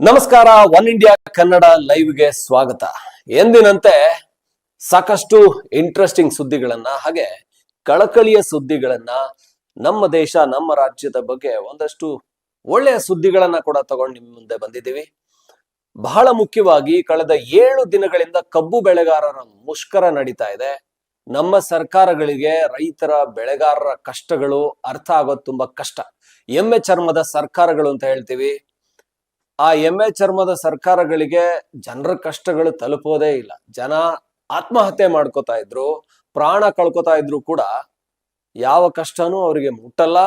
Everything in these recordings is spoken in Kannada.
ನಮಸ್ಕಾರ, ಒನ್ ಇಂಡಿಯಾ ಕನ್ನಡ ಲೈವ್ಗೆ ಸ್ವಾಗತ. ಎಂದಿನಂತೆ ಸಾಕಷ್ಟು ಇಂಟ್ರೆಸ್ಟಿಂಗ್ ಸುದ್ದಿಗಳನ್ನ ಹಾಗೆ ಕಳಕಳಿಯ ಸುದ್ದಿಗಳನ್ನ ನಮ್ಮ ದೇಶ, ನಮ್ಮ ರಾಜ್ಯದ ಬಗ್ಗೆ ಒಂದಷ್ಟು ಒಳ್ಳೆಯ ಸುದ್ದಿಗಳನ್ನ ಕೂಡ ತಗೊಂಡು ನಿಮ್ಮ ಮುಂದೆ ಬಂದಿದ್ದೀವಿ. ಬಹಳ ಮುಖ್ಯವಾಗಿ ಕಳೆದ ಏಳು ದಿನಗಳಿಂದ ಕಬ್ಬು ಬೆಳೆಗಾರರ ಮುಷ್ಕರ ನಡೀತಾ ಇದೆ. ನಮ್ಮ ಸರ್ಕಾರಗಳಿಗೆ ರೈತರ ಬೆಳೆಗಾರರ ಕಷ್ಟಗಳು ಅರ್ಥ ಆಗೋದು ತುಂಬಾ ಕಷ್ಟ. ಎಮ್ಮೆ ಚರ್ಮದ ಸರ್ಕಾರಗಳು ಅಂತ ಹೇಳ್ತೀವಿ. ಆ ಎಮ್ಮೆ ಚರ್ಮದ ಸರ್ಕಾರಗಳಿಗೆ ಜನರ ಕಷ್ಟಗಳು ತಲುಪೋದೇ ಇಲ್ಲ. ಜನ ಆತ್ಮಹತ್ಯೆ ಮಾಡ್ಕೋತಾ ಇದ್ರು, ಪ್ರಾಣ ಕಳ್ಕೊತಾ ಇದ್ರು ಕೂಡ ಯಾವ ಕಷ್ಟನೂ ಅವರಿಗೆ ಮುಟ್ಟಲ್ಲ.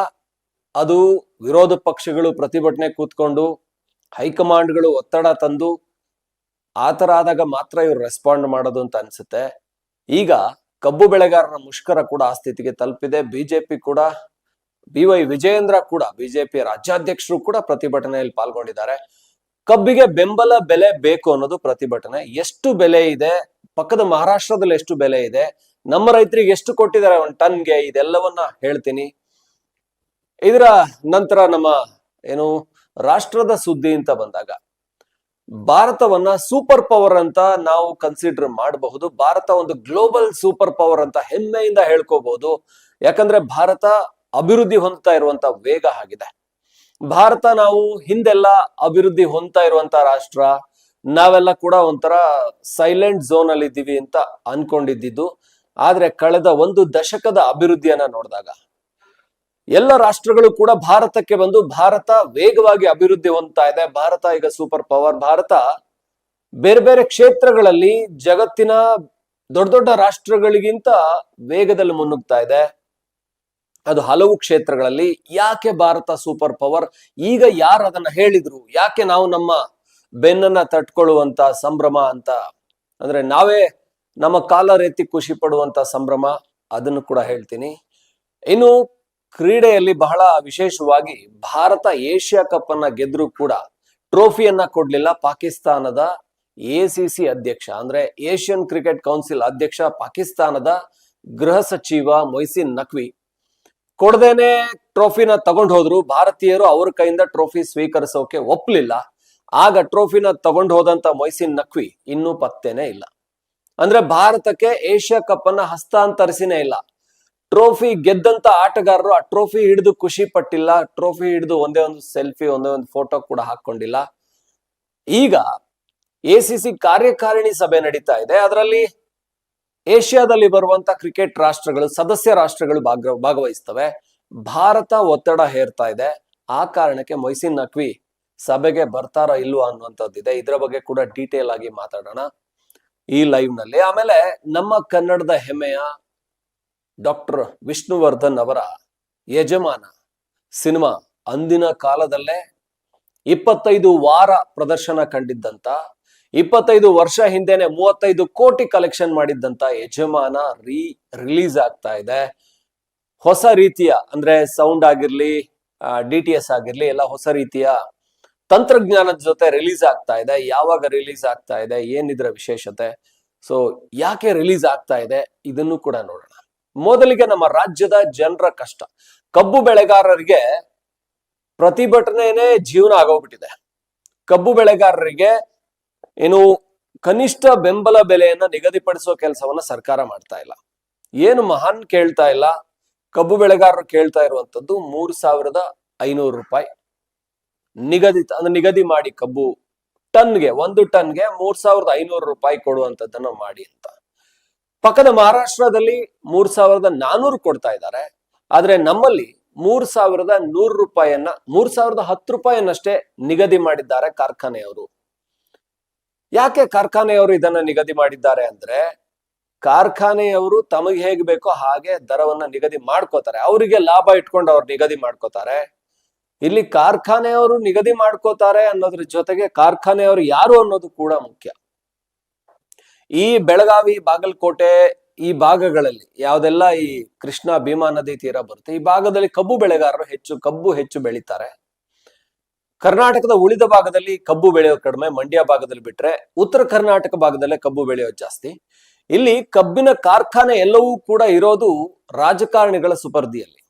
ಅದು ವಿರೋಧ ಪಕ್ಷಗಳು ಪ್ರತಿಭಟನೆ ಕೂತ್ಕೊಂಡು, ಹೈಕಮಾಂಡ್ಗಳು ಒತ್ತಡ ತಂದು ಆತರ ಆದಾಗ ಮಾತ್ರ ಇವ್ರು ರೆಸ್ಪಾಂಡ್ ಮಾಡೋದು ಅಂತ ಅನ್ಸುತ್ತೆ. ಈಗ ಕಬ್ಬು ಬೆಳೆಗಾರರ ಮುಷ್ಕರ ಕೂಡ ಆ ಸ್ಥಿತಿಗೆ ತಲುಪಿದೆ. ಬಿಜೆಪಿ ಕೂಡ ಬಿ ವೈ ವಿಜಯೇಂದ್ರ ಕೂಡ ಬಿಜೆಪಿ ರಾಜ್ಯಾಧ್ಯಕ್ಷರು ಕೂಡ ಪ್ರತಿಭಟನೆಯಲ್ಲಿ ಪಾಲ್ಗೊಂಡಿದ್ದಾರೆ. ಕಬ್ಬಿಗೆ ಬೆಂಬಲ ಬೆಲೆ ಬೇಕು ಅನ್ನೋದು ಪ್ರತಿಭಟನೆ. ಎಷ್ಟು ಬೆಲೆ ಇದೆ? ಪಕ್ಕದ ಮಹಾರಾಷ್ಟ್ರದಲ್ಲಿ ಎಷ್ಟು ಬೆಲೆ ಇದೆ? ನಮ್ಮ ರೈತರಿಗೆ ಎಷ್ಟು ಕೊಟ್ಟಿದ್ದಾರೆ ಒಂದು ಟನ್ಗೆ? ಇದೆಲ್ಲವನ್ನ ಹೇಳ್ತೀನಿ. ಇದರ ನಂತರ ನಮ್ಮ ಏನು ರಾಷ್ಟ್ರದ ಸುದ್ದಿ ಅಂತ ಬಂದಾಗ, ಭಾರತವನ್ನ ಸೂಪರ್ ಪವರ್ ಅಂತ ನಾವು ಕನ್ಸಿಡರ್ ಮಾಡಬಹುದು. ಭಾರತ ಒಂದು ಗ್ಲೋಬಲ್ ಸೂಪರ್ ಪವರ್ ಅಂತ ಹೆಮ್ಮೆಯಿಂದ ಹೇಳ್ಕೋಬಹುದು ಯಾಕಂದ್ರೆ ಭಾರತ ಅಭಿವೃದ್ಧಿ ಹೊಂದ್ತಾ ಇರುವಂತ ವೇಗ ಆಗಿದೆ. ಭಾರತ ನಾವು ಹಿಂದೆಲ್ಲ ಅಭಿವೃದ್ಧಿ ಹೊಂದ್ತಾ ಇರುವಂತ ರಾಷ್ಟ್ರ, ನಾವೆಲ್ಲ ಕೂಡ ಒಂಥರ ಸೈಲೆಂಟ್ ಝೋನ್ ಅಲ್ಲಿ ಇದ್ದೀವಿ ಅಂತ ಅನ್ಕೊಂಡಿದ್ದು ಆದ್ರೆ ಕಳೆದ ಒಂದು ದಶಕದ ಅಭಿವೃದ್ಧಿಯನ್ನ ನೋಡಿದಾಗ ಎಲ್ಲ ರಾಷ್ಟ್ರಗಳು ಕೂಡ ಭಾರತಕ್ಕೆ ಬಂದು ಭಾರತ ವೇಗವಾಗಿ ಅಭಿವೃದ್ಧಿ ಹೊಂದ್ತಾ ಇದೆ. ಭಾರತ ಈಗ ಸೂಪರ್ ಪವರ್ ಭಾರತ ಬೇರೆ ಬೇರೆ ಕ್ಷೇತ್ರಗಳಲ್ಲಿ ಜಗತ್ತಿನ ದೊಡ್ಡ ದೊಡ್ಡ ರಾಷ್ಟ್ರಗಳಿಗಿಂತ ವೇಗದಲ್ಲಿ ಮುನ್ನುಗ್ತಾ ಇದೆ. ಅದು ಹಲವು ಕ್ಷೇತ್ರಗಳಲ್ಲಿ ಯಾಕೆ ಭಾರತ ಸೂಪರ್ ಪವರ್? ಈಗ ಯಾರು ಅದನ್ನ ಹೇಳಿದ್ರು? ಯಾಕೆ ನಾವು ನಮ್ಮ ಬೆನ್ನನ್ನ ತಟ್ಕೊಳ್ಳುವಂತ ಸಂಭ್ರಮ ಅಂತ? ಅಂದ್ರೆ ನಾವೇ ನಮ್ಮ ಕಾಲ ರೀತಿ ಖುಷಿ ಪಡುವಂತ ಸಂಭ್ರಮ, ಅದನ್ನು ಕೂಡ ಹೇಳ್ತೀನಿ. ಇನ್ನು ಕ್ರೀಡೆಯಲ್ಲಿ ಬಹಳ ವಿಶೇಷವಾಗಿ ಭಾರತ ಏಷ್ಯಾ ಕಪ್ ಅನ್ನ ಗೆದ್ರು ಕೂಡ ಟ್ರೋಫಿಯನ್ನ ಕೊಡ್ಲಿಲ್ಲ. ಪಾಕಿಸ್ತಾನದ ಎ ಅಧ್ಯಕ್ಷ, ಅಂದ್ರೆ ಏಷ್ಯನ್ ಕ್ರಿಕೆಟ್ ಕೌನ್ಸಿಲ್ ಅಧ್ಯಕ್ಷ ಪಾಕಿಸ್ತಾನದ ಗೃಹ ಸಚಿವ ಮೊಯ್ಸಿನ್ ನಕ್ವಿ ಕೊಡದೇನೆ ಟ್ರೋಫಿನ ತಗೊಂಡ್ ಹೋದ್ರು. ಭಾರತೀಯರು ಅವ್ರ ಕೈಯಿಂದ ಟ್ರೋಫಿ ಸ್ವೀಕರಿಸೋಕೆ ಒಪ್ಲಿಲ್ಲ. ಆಗ ಟ್ರೋಫಿನ ತಗೊಂಡ್ ಹೋದಂತ ಮೊಯ್ಸಿನ್ ನಕ್ವಿ ಇನ್ನೂ ಪತ್ತೇನೆ ಇಲ್ಲ. ಅಂದ್ರೆ ಭಾರತಕ್ಕೆ ಏಷ್ಯಾ ಕಪ್ ಅನ್ನ ಹಸ್ತಾಂತರಿಸಿನೇ ಇಲ್ಲ. ಟ್ರೋಫಿ ಗೆದ್ದಂತ ಆಟಗಾರರು ಆ ಟ್ರೋಫಿ ಹಿಡಿದು ಖುಷಿ ಪಟ್ಟಿಲ್ಲ. ಟ್ರೋಫಿ ಹಿಡಿದು ಒಂದೇ ಒಂದು ಸೆಲ್ಫಿ, ಒಂದೇ ಒಂದು ಫೋಟೋ ಕೂಡ ಹಾಕೊಂಡಿಲ್ಲ. ಈಗ ಎ ಸಿ ಸಿ ಕಾರ್ಯಕಾರಿಣಿ ಸಭೆ ನಡೀತಾ ಇದೆ. ಅದರಲ್ಲಿ ಏಷ್ಯಾದಲ್ಲಿ ಬರುವಂತ ಕ್ರಿಕೆಟ್ ರಾಷ್ಟ್ರಗಳು, ಸದಸ್ಯ ರಾಷ್ಟ್ರಗಳು ಭಾಗ ಭಾಗವಹಿಸ್ತವೆ. ಭಾರತ ಒತ್ತಡ ಹೇರ್ತಾ ಇದೆ. ಆ ಕಾರಣಕ್ಕೆ ಮೊಯ್ಸಿನ್ ನಕ್ವಿ ಸಭೆಗೆ ಬರ್ತಾರ ಇಲ್ವಾ ಅನ್ನುವಂಥದ್ದಿದೆ ಇದರ ಬಗ್ಗೆ ಕೂಡ ಡೀಟೇಲ್ ಆಗಿ ಮಾತಾಡೋಣ. ಈ ಲೈವ್ನಲ್ಲಿ. ಆಮೇಲೆ ನಮ್ಮ ಕನ್ನಡದ ಹೆಮ್ಮೆಯ ಡಾಕ್ಟರ್ ವಿಷ್ಣುವರ್ಧನ್ ಅವರ ಯಜಮಾನ ಸಿನಿಮಾ ಅಂದಿನ ಕಾಲದಲ್ಲೇ ಇಪ್ಪತ್ತೈದು ವಾರ ಪ್ರದರ್ಶನ ಕಂಡಿದ್ದಂತ ಇಪ್ಪತ್ತೈದು ವರ್ಷ ಹಿಂದೆನೆ ಮೂವತ್ತೈದು ಕೋಟಿ ಕಲೆಕ್ಷನ್ ಮಾಡಿದ್ದಂತ ಯಜಮಾನ ರೀ ರಿಲೀಸ್ ಆಗ್ತಾ ಇದೆ. ಹೊಸ ರೀತಿಯ ಅಂದ್ರೆ ಸೌಂಡ್ ಆಗಿರ್ಲಿ ಡಿ ಟಿ ಎಸ್ ಆಗಿರ್ಲಿ, ಎಲ್ಲ ಹೊಸ ರೀತಿಯ ತಂತ್ರಜ್ಞಾನದ ಜೊತೆ ರಿಲೀಸ್ ಆಗ್ತಾ ಇದೆ. ಯಾವಾಗ ರಿಲೀಸ್ ಆಗ್ತಾ ಇದೆ, ಏನಿದ್ರ ವಿಶೇಷತೆ? ಸೊ ಯಾಕೆ ರಿಲೀಸ್ ಆಗ್ತಾ ಇದೆ, ಇದನ್ನು ಕೂಡ ನೋಡೋಣ. ಮೊದಲಿಗೆ ನಮ್ಮ ರಾಜ್ಯದ ಜನರ ಕಷ್ಟ. ಕಬ್ಬು ಬೆಳೆಗಾರರಿಗೆ ಪ್ರತಿಭಟನೆನೇ ಜೀವನ ಆಗೋಗ್ಬಿಟ್ಟಿದೆ. ಕಬ್ಬು ಬೆಳೆಗಾರರಿಗೆ ಏನು ಕನಿಷ್ಠ ಬೆಂಬಲ ಬೆಲೆಯನ್ನ ನಿಗದಿಪಡಿಸೋ ಕೆಲಸವನ್ನ ಸರ್ಕಾರ ಮಾಡ್ತಾ ಇಲ್ಲ. ಏನು ಮಹಾನ್ ಕೇಳ್ತಾ ಇಲ್ಲ. ಕಬ್ಬು ಬೆಳೆಗಾರರು ಕೇಳ್ತಾ ಇರುವಂತದ್ದು ಮೂರು ಸಾವಿರದ ಐನೂರು ರೂಪಾಯಿ. ನಿಗದಿತ, ಅಂದ್ರೆ ನಿಗದಿ ಮಾಡಿ ಕಬ್ಬು ಟನ್ಗೆ, ಒಂದು ಟನ್ಗೆ ಮೂರ್ ಸಾವಿರದ ಐನೂರು ರೂಪಾಯಿ ಕೊಡುವಂತದ್ದನ್ನ ಮಾಡಿ ಅಂತ. ಪಕ್ಕದ ಮಹಾರಾಷ್ಟ್ರದಲ್ಲಿ ಮೂರ್ ಸಾವಿರದ ನಾನೂರು ಕೊಡ್ತಾ ಇದ್ದಾರೆ. ಆದ್ರೆ ನಮ್ಮಲ್ಲಿ ಮೂರ್ ಸಾವಿರದ ನೂರು ರೂಪಾಯಿಯನ್ನ, ಮೂರ್ ಸಾವಿರದ ಹತ್ತು ರೂಪಾಯಿಯನ್ನಷ್ಟೇ ನಿಗದಿ ಮಾಡಿದ್ದಾರೆ ಕಾರ್ಖಾನೆಯವರು. ಯಾಕೆ ಕಾರ್ಖಾನೆಯವರು ಇದನ್ನ ನಿಗದಿ ಮಾಡಿದ್ದಾರೆ ಅಂದ್ರೆ ಕಾರ್ಖಾನೆಯವರು ತಮಗೆ ಹೇಗ್ ಬೇಕೋ ಹಾಗೆ ದರವನ್ನ ನಿಗದಿ ಮಾಡ್ಕೋತಾರೆ. ಅವರಿಗೆ ಲಾಭ ಇಟ್ಕೊಂಡು ಅವ್ರು ನಿಗದಿ ಮಾಡ್ಕೋತಾರೆ. ಇಲ್ಲಿ ಕಾರ್ಖಾನೆಯವರು ನಿಗದಿ ಮಾಡ್ಕೋತಾರೆ ಅನ್ನೋದ್ರ ಜೊತೆಗೆ ಕಾರ್ಖಾನೆಯವರು ಯಾರು ಅನ್ನೋದು ಕೂಡ ಮುಖ್ಯ. ಈ ಬೆಳಗಾವಿ, ಬಾಗಲಕೋಟೆ ಈ ಭಾಗಗಳಲ್ಲಿ ಯಾವ್ದೆಲ್ಲ ಈ ಕೃಷ್ಣ ಭೀಮಾ ನದಿ ತೀರ ಬರುತ್ತೆ, ಈ ಭಾಗದಲ್ಲಿ ಕಬ್ಬು ಬೆಳೆಗಾರರು ಹೆಚ್ಚು, ಕಬ್ಬು ಹೆಚ್ಚು ಬೆಳೀತಾರೆ. ಕರ್ನಾಟಕದ ಉಳಿದ ಭಾಗದಲ್ಲಿ ಕಬ್ಬು ಬೆಳೆಯೋದು ಕಡಿಮೆ, ಮಂಡ್ಯ ಭಾಗದಲ್ಲಿ ಬಿಟ್ರೆ ಉತ್ತರ ಕರ್ನಾಟಕ ಭಾಗದಲ್ಲೇ ಕಬ್ಬು ಬೆಳೆಯೋದು ಜಾಸ್ತಿ. ಇಲ್ಲಿ ಕಬ್ಬಿನ ಕಾರ್ಖಾನೆ ಎಲ್ಲವೂ ಕೂಡ ಇರೋದು ರಾಜಕಾರಣಿಗಳ ಸುಪರ್ದಿಯಲ್ಲಿ.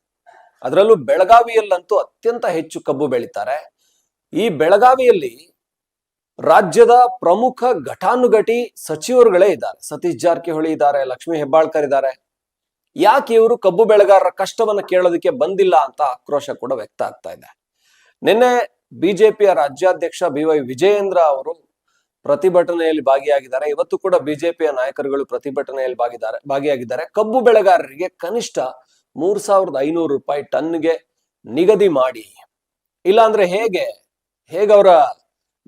ಅದರಲ್ಲೂ ಬೆಳಗಾವಿಯಲ್ಲಂತೂ ಅತ್ಯಂತ ಹೆಚ್ಚು ಕಬ್ಬು ಬೆಳೀತಾರೆ. ಈ ಬೆಳಗಾವಿಯಲ್ಲಿ ರಾಜ್ಯದ ಪ್ರಮುಖ ಘಟಾನುಘಟಿ ಸಚಿವರುಗಳೇ ಇದ್ದಾರೆ. ಸತೀಶ್ ಜಾರಕಿಹೊಳಿ ಇದ್ದಾರೆ, ಲಕ್ಷ್ಮೀ ಹೆಬ್ಬಾಳ್ಕರ್ ಇದ್ದಾರೆ. ಯಾಕೆ ಇವರು ಕಬ್ಬು ಬೆಳೆಗಾರರ ಕಷ್ಟವನ್ನ ಕೇಳೋದಕ್ಕೆ ಬಂದಿಲ್ಲ ಅಂತ ಆಕ್ರೋಶ ಕೂಡ ವ್ಯಕ್ತ ಆಗ್ತಾ ಇದೆ. ನಿನ್ನೆ ಬಿಜೆಪಿಯ ರಾಜ್ಯಾಧ್ಯಕ್ಷ ಬಿ ವೈ ವಿಜಯೇಂದ್ರ ಅವರು ಪ್ರತಿಭಟನೆಯಲ್ಲಿ ಭಾಗಿಯಾಗಿದ್ದಾರೆ. ಇವತ್ತು ಕೂಡ ಬಿಜೆಪಿಯ ನಾಯಕರುಗಳು ಪ್ರತಿಭಟನೆಯಲ್ಲಿ ಭಾಗಿದ್ದಾರೆ, ಭಾಗಿಯಾಗಿದ್ದಾರೆ. ಕಬ್ಬು ಬೆಳೆಗಾರರಿಗೆ ಕನಿಷ್ಠ ಮೂರ್ ಸಾವಿರದ ಐನೂರು ರೂಪಾಯಿ ಟನ್ಗೆ ನಿಗದಿ ಮಾಡಿ. ಇಲ್ಲಾಂದ್ರೆ ಹೇಗೆ? ಹೇಗೆ ಅವರ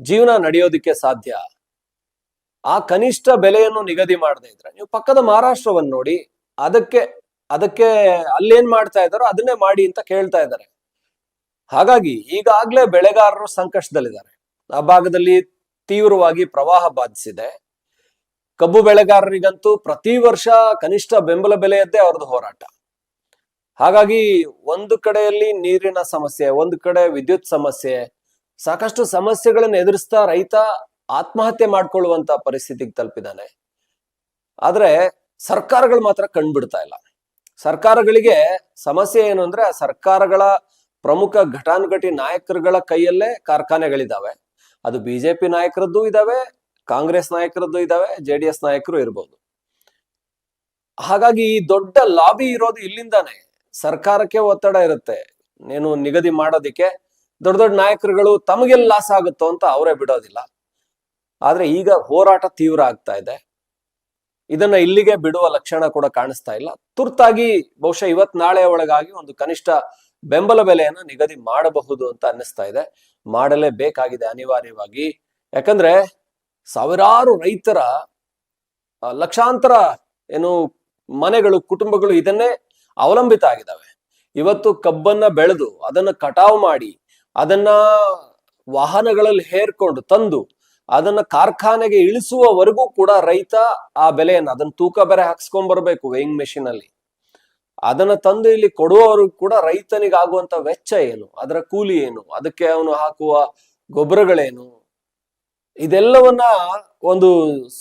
ಜೀವನ ನಡೆಯೋದಿಕ್ಕೆ ಸಾಧ್ಯ? ಆ ಕನಿಷ್ಠ ಬೆಲೆಯನ್ನು ನಿಗದಿ ಮಾಡದೇ ಇದ್ರೆ, ನೀವು ಪಕ್ಕದ ಮಹಾರಾಷ್ಟ್ರವನ್ನು ನೋಡಿ, ಅದಕ್ಕೆ ಅದಕ್ಕೆ ಅಲ್ಲೇನ್ ಮಾಡ್ತಾ ಇದಾರೋ ಅದನ್ನೇ ಮಾಡಿ ಅಂತ ಕೇಳ್ತಾ ಇದ್ದಾರೆ. ಹಾಗಾಗಿ ಈಗಾಗ್ಲೇ ಬೆಳೆಗಾರರು ಸಂಕಷ್ಟದಲ್ಲಿದ್ದಾರೆ. ಆ ಭಾಗದಲ್ಲಿ ತೀವ್ರವಾಗಿ ಪ್ರವಾಹ ಬಾಧಿಸಿದೆ. ಕಬ್ಬು ಬೆಳೆಗಾರರಿಗಂತೂ ಪ್ರತಿ ವರ್ಷ ಕನಿಷ್ಠ ಬೆಂಬಲ ಬೆಲೆಯದ್ದೇ ಅವ್ರದ್ದು ಹೋರಾಟ. ಹಾಗಾಗಿ ಒಂದು ಕಡೆಯಲ್ಲಿ ನೀರಿನ ಸಮಸ್ಯೆ, ಒಂದು ಕಡೆ ವಿದ್ಯುತ್ ಸಮಸ್ಯೆ, ಸಾಕಷ್ಟು ಸಮಸ್ಯೆಗಳನ್ನು ಎದುರಿಸ್ತಾ ರೈತ ಆತ್ಮಹತ್ಯೆ ಮಾಡ್ಕೊಳ್ಳುವಂತ ಪರಿಸ್ಥಿತಿಗೆ ತಲುಪಿದ್ದಾನೆ. ಆದ್ರೆ ಸರ್ಕಾರಗಳು ಮಾತ್ರ ಕಂಡುಬಿಡ್ತಾ ಇಲ್ಲ. ಸರ್ಕಾರಗಳಿಗೆ ಸಮಸ್ಯೆ ಏನು ಅಂದ್ರೆ ಸರ್ಕಾರಗಳ ಪ್ರಮುಖ ಘಟಾನುಘಟಿ ನಾಯಕರುಗಳ ಕೈಯಲ್ಲೇ ಕಾರ್ಖಾನೆಗಳಿದ್ದಾವೆ. ಅದು ಬಿಜೆಪಿ ನಾಯಕರದ್ದು ಇದಾವೆ ಕಾಂಗ್ರೆಸ್ ನಾಯಕರದ್ದು ಇದಾವೆ ಜೆ ಡಿ ಎಸ್ ನಾಯಕರು ಇರ್ಬೋದು. ಹಾಗಾಗಿ ಈ ದೊಡ್ಡ ಲಾಬಿ ಇರೋದು ಇಲ್ಲಿಂದಾನೆ. ಸರ್ಕಾರಕ್ಕೆ ಒತ್ತಡ ಇರುತ್ತೆ. ನೀನು ನಿಗದಿ ಮಾಡೋದಿಕ್ಕೆ ದೊಡ್ಡ ದೊಡ್ಡ ನಾಯಕರುಗಳು ತಮಗೆಲ್ಲ ಲಾಸ್ ಆಗುತ್ತೋ ಅಂತ ಅವರೇ ಬಿಡೋದಿಲ್ಲ. ಆದ್ರೆ ಈಗ ಹೋರಾಟ ತೀವ್ರ ಆಗ್ತಾ ಇದೆ. ಇದನ್ನ ಇಲ್ಲಿಗೆ ಬಿಡುವ ಲಕ್ಷಣ ಕೂಡ ಕಾಣಿಸ್ತಾ ಇಲ್ಲ. ತುರ್ತಾಗಿ ಬಹುಶಃ ಇವತ್ ನಾಳೆ ಒಳಗಾಗಿ ಒಂದು ಕನಿಷ್ಠ ಬೆಂಬಲ ಬೆಲೆಯನ್ನ ನಿಗದಿ ಮಾಡಬಹುದು ಅಂತ ಅನ್ನಿಸ್ತಾ ಇದೆ. ಮಾಡಲೇಬೇಕಾಗಿದೆ ಅನಿವಾರ್ಯವಾಗಿ. ಯಾಕಂದ್ರೆ ಸಾವಿರಾರು ರೈತರ ಲಕ್ಷಾಂತರ ಏನು ಮನೆಗಳು, ಕುಟುಂಬಗಳು ಇದನ್ನೇ ಅವಲಂಬಿತ ಆಗಿದ್ದಾವೆ. ಇವತ್ತು ಕಬ್ಬನ್ನ ಬೆಳೆದು, ಅದನ್ನ ಕಟಾವು ಮಾಡಿ, ಅದನ್ನ ವಾಹನಗಳಲ್ಲಿ ಹೇರ್ಕೊಂಡು ತಂದು, ಅದನ್ನ ಕಾರ್ಖಾನೆಗೆ ಇಳಿಸುವವರೆಗೂ ಕೂಡ ರೈತ ಆ ಬೆಲೆಯನ್ನ, ಅದನ್ನ ತೂಕ ಬೇರೆ ಹಾಕ್ಸ್ಕೊಂಡ್ ಬರ್ಬೇಕು ವೇಯಿಂಗ್ ಮೆಷಿನ್ ಅಲ್ಲಿ. ಅದನ್ನ ತಂದು ಇಲ್ಲಿ ಕೊಡುವವರು ಕೂಡ ರೈತನಿಗೆ ಆಗುವಂತ ವೆಚ್ಚ ಏನು? ಅದರ ಕೂಲಿ ಏನು? ಅದಕ್ಕೆ ಅವನು ಹಾಕುವ ಗೊಬ್ಬರಗಳೇನು? ಇದೆಲ್ಲವನ್ನ ಒಂದು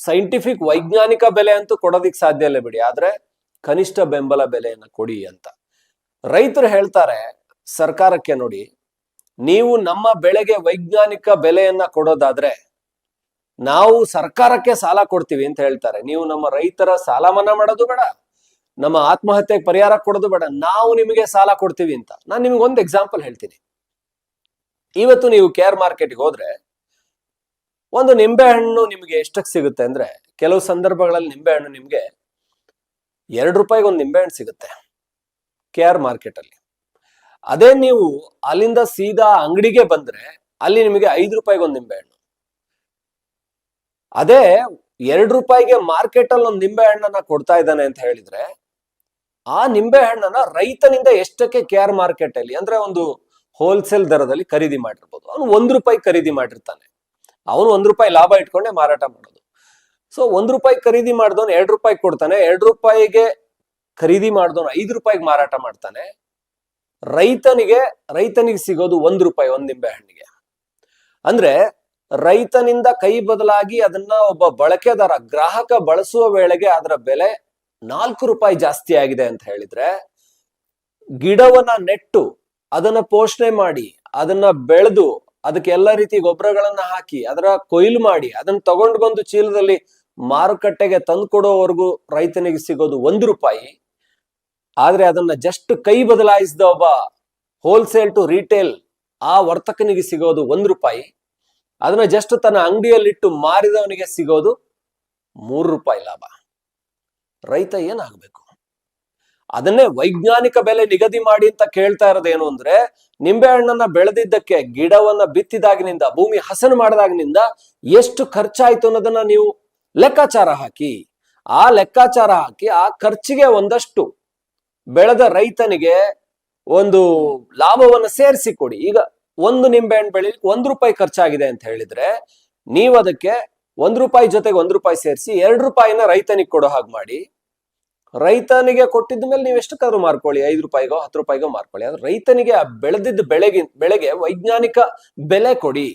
ಸೈಂಟಿಫಿಕ್ ವೈಜ್ಞಾನಿಕ ಬೆಲೆ ಅಂತೂ ಕೊಡೋದಿಕ್ ಸಾಧ್ಯ ಇಲ್ಲ ಬಿಡಿ. ಆದ್ರೆ ಕನಿಷ್ಠ ಬೆಂಬಲ ಬೆಲೆಯನ್ನ ಕೊಡಿ ಅಂತ. ರೈತರು ಹೇಳ್ತಾರೆ, ಸರ್ಕಾರಕ್ಕೆ ನೋಡಿ, ನೀವು ನಮ್ಮ ಬೆಳೆಗೆ ವೈಜ್ಞಾನಿಕ ಬೆಲೆಯನ್ನ ಕೊಡೋದಾದ್ರೆ ನಾವು ಸರ್ಕಾರಕ್ಕೆ ಸಾಲ ಕೊಡ್ತೀವಿ ಅಂತ ಹೇಳ್ತಾರೆ. ನೀವು ನಮ್ಮ ರೈತರ ಸಾಲ ಮನ್ನಾ ಮಾಡೋದು ಬೇಡ. ನಮ್ಮ ಆತ್ಮಹತ್ಯೆಗೆ ಪರಿಹಾರ ಕೊಡೋದು ಬೇಡ. ನಾವು ನಿಮಗೆ ಸಾಲ ಕೊಡ್ತೀವಿ ಅಂತ. ನಾನು ನಿಮ್ಗೆ ಒಂದು ಎಕ್ಸಾಂಪಲ್ ಹೇಳ್ತೀನಿ. ಇವತ್ತು ನೀವು ಕೇರ್ ಮಾರ್ಕೆಟ್ಗೆ ಹೋದ್ರೆ, ಒಂದು ನಿಂಬೆಹಣ್ಣು ನಿಮ್ಗೆ ಎಷ್ಟಕ್ಕೆ ಸಿಗುತ್ತೆ ಅಂದ್ರೆ, ಕೆಲವು ಸಂದರ್ಭಗಳಲ್ಲಿ ನಿಂಬೆಹಣ್ಣು ನಿಮ್ಗೆ ಎರಡು ರೂಪಾಯಿಗೆ ಒಂದು ನಿಂಬೆಹಣ್ಣು ಸಿಗುತ್ತೆ ಕೆ ಆರ್ ಮಾರ್ಕೆಟ್ ಅಲ್ಲಿ. ಅದೇ ನೀವು ಅಲ್ಲಿಂದ ಸೀದಾ ಅಂಗಡಿಗೆ ಬಂದ್ರೆ, ಅಲ್ಲಿ ನಿಮಗೆ ಐದು ರೂಪಾಯಿಗೆ ಒಂದು ನಿಂಬೆಹಣ್ಣು ಅದೇ ಎರಡು ರೂಪಾಯಿಗೆ ಮಾರ್ಕೆಟ್ ಅಲ್ಲಿ ಒಂದು ನಿಂಬೆಹಣ್ಣನ್ನ ಕೊಡ್ತಾ ಇದ್ದಾನೆ ಅಂತ ಹೇಳಿದ್ರೆ ಆ ನಿಂಬೆ ಹಣ್ಣನ್ನ ರೈತನಿಂದ ಎಷ್ಟಕ್ಕೆ ಕೇರ್ ಮಾರ್ಕೆಟ್ ಅಲ್ಲಿ, ಅಂದ್ರೆ ಒಂದು ಹೋಲ್ಸೇಲ್ ದರದಲ್ಲಿ ಖರೀದಿ ಮಾಡಿರ್ಬೋದು. ಅವನು ಒಂದ್ ರೂಪಾಯಿ ಖರೀದಿ ಮಾಡಿರ್ತಾನೆ. ಅವನು ಒಂದ್ ರೂಪಾಯಿ ಲಾಭ ಇಟ್ಕೊಂಡೆ ಮಾರಾಟ ಮಾಡೋದು. ಸೊ ಒಂದ್ ರೂಪಾಯಿ ಖರೀದಿ ಮಾಡಿದವನು ಎರಡು ರೂಪಾಯಿ ಕೊಡ್ತಾನೆ, ಎರಡು ರೂಪಾಯಿಗೆ ಖರೀದಿ ಮಾಡಿದವನು ಐದು ರೂಪಾಯಿಗೆ ಮಾರಾಟ ಮಾಡ್ತಾನೆ. ರೈತನಿಗೆ ರೈತನಿಗೆ ಸಿಗೋದು ಒಂದ್ ರೂಪಾಯಿ, ಒಂದ್ ನಿಂಬೆ ಹಣ್ಣಿಗೆ ಅಂದ್ರೆ ರೈತನಿಂದ ಕೈ ಬದಲಾಗಿ ಅದನ್ನ ಒಬ್ಬ ಬಳಕೆದಾರ, ಗ್ರಾಹಕ ಬಳಸುವ ವೇಳೆಗೆ ಅದರ ಬೆಲೆ ನಾಲ್ಕು ರೂಪಾಯಿ ಜಾಸ್ತಿ ಆಗಿದೆ ಅಂತ ಹೇಳಿದ್ರೆ, ಗಿಡವನ್ನ ನೆಟ್ಟು, ಅದನ್ನ ಪೋಷಣೆ ಮಾಡಿ, ಅದನ್ನ ಬೆಳೆದು, ಅದಕ್ಕೆ ಎಲ್ಲ ರೀತಿ ಗೊಬ್ಬರಗಳನ್ನ ಹಾಕಿ, ಅದರ ಕೊಯ್ಲು ಮಾಡಿ, ಅದನ್ನ ತಗೊಂಡು ಬಂದು ಚೀಲದಲ್ಲಿ ಮಾರುಕಟ್ಟೆಗೆ ತಂದು ಕೊಡೋವರೆಗೂ ರೈತನಿಗೆ ಸಿಗೋದು ಒಂದು ರೂಪಾಯಿ, ಆದ್ರೆ ಅದನ್ನ ಜಸ್ಟ್ ಕೈ ಬದಲಾಯಿಸಿದ ಒಬ್ಬ ಹೋಲ್ಸೇಲ್ ಟು ರಿಟೇಲ್ ಆ ವರ್ತಕನಿಗೆ ಸಿಗೋದು ಒಂದು ರೂಪಾಯಿ, ಅದನ್ನ ಜಸ್ಟ್ ತನ್ನ ಅಂಗಡಿಯಲ್ಲಿಟ್ಟು ಮಾರಿದವನಿಗೆ ಸಿಗೋದು ಮೂರು ರೂಪಾಯಿ ಲಾಭ. ರೈತ ಏನಾಗಬೇಕು? ಅದನ್ನೇ ವೈಜ್ಞಾನಿಕ ಬೆಲೆ ನಿಗದಿ ಮಾಡಿ ಅಂತ ಕೇಳ್ತಾ ಇರೋದೇನು ಅಂದ್ರೆ ನಿಂಬೆ ಹಣ್ಣನ್ನ ಬೆಳೆದಿದ್ದಕ್ಕೆ ಗಿಡವನ್ನ ಬಿತ್ತಿದಾಗಿನಿಂದ, ಭೂಮಿ ಹಸನು ಮಾಡಿದಾಗಿನಿಂದ ಎಷ್ಟು ಖರ್ಚಾಯ್ತು ಅನ್ನೋದನ್ನ ನೀವು ಲೆಕ್ಕಾಚಾರ ಹಾಕಿ. ಆ ಲೆಕ್ಕಾಚಾರ ಹಾಕಿ, ಆ ಖರ್ಚಿಗೆ ಒಂದಷ್ಟು ಬೆಳೆದ ರೈತನಿಗೆ ಒಂದು ಲಾಭವನ್ನ ಸೇರಿಸಿ ಕೊಡಿ. ಈಗ ಒಂದು ನಿಂಬೆ ಹಣ್ಣು ಬೆಳಿಲಿಕ್ಕೆ ಒಂದು ರೂಪಾಯಿ ಖರ್ಚಾಗಿದೆ ಅಂತ ಹೇಳಿದ್ರೆ, ನೀವು ಅದಕ್ಕೆ ಒಂದ್ ರೂಪಾಯಿ ಜೊತೆಗೆ ಒಂದ್ ರೂಪಾಯಿ ಸೇರಿಸಿ ಎರಡು ರೂಪಾಯಿನ ರೈತನಿಗೆ ಕೊಡೋ ಹಾಗೆ ಮಾಡಿ. ರೈತನಿಗೆ ಕೊಟ್ಟಿದ್ದ ಮೇಲೆ ನೀವು ಎಷ್ಟಕ್ಕಾದ್ರೂ ಮಾರ್ಕೊಳ್ಳಿ. ಐದು ರೂಪಾಯಿಗೋ, ಹತ್ತು ರೂಪಾಯಿಗೋ ಮಾರ್ಕೊಳ್ಳಿ. ಆದ್ರೆ ರೈತನಿಗೆ ಆ ಬೆಳೆದಿದ್ದ ಬೆಳೆಗೆ ಬೆಳೆಗೆ ವೈಜ್ಞಾನಿಕ ಬೆಲೆ ಕೊಡಿ.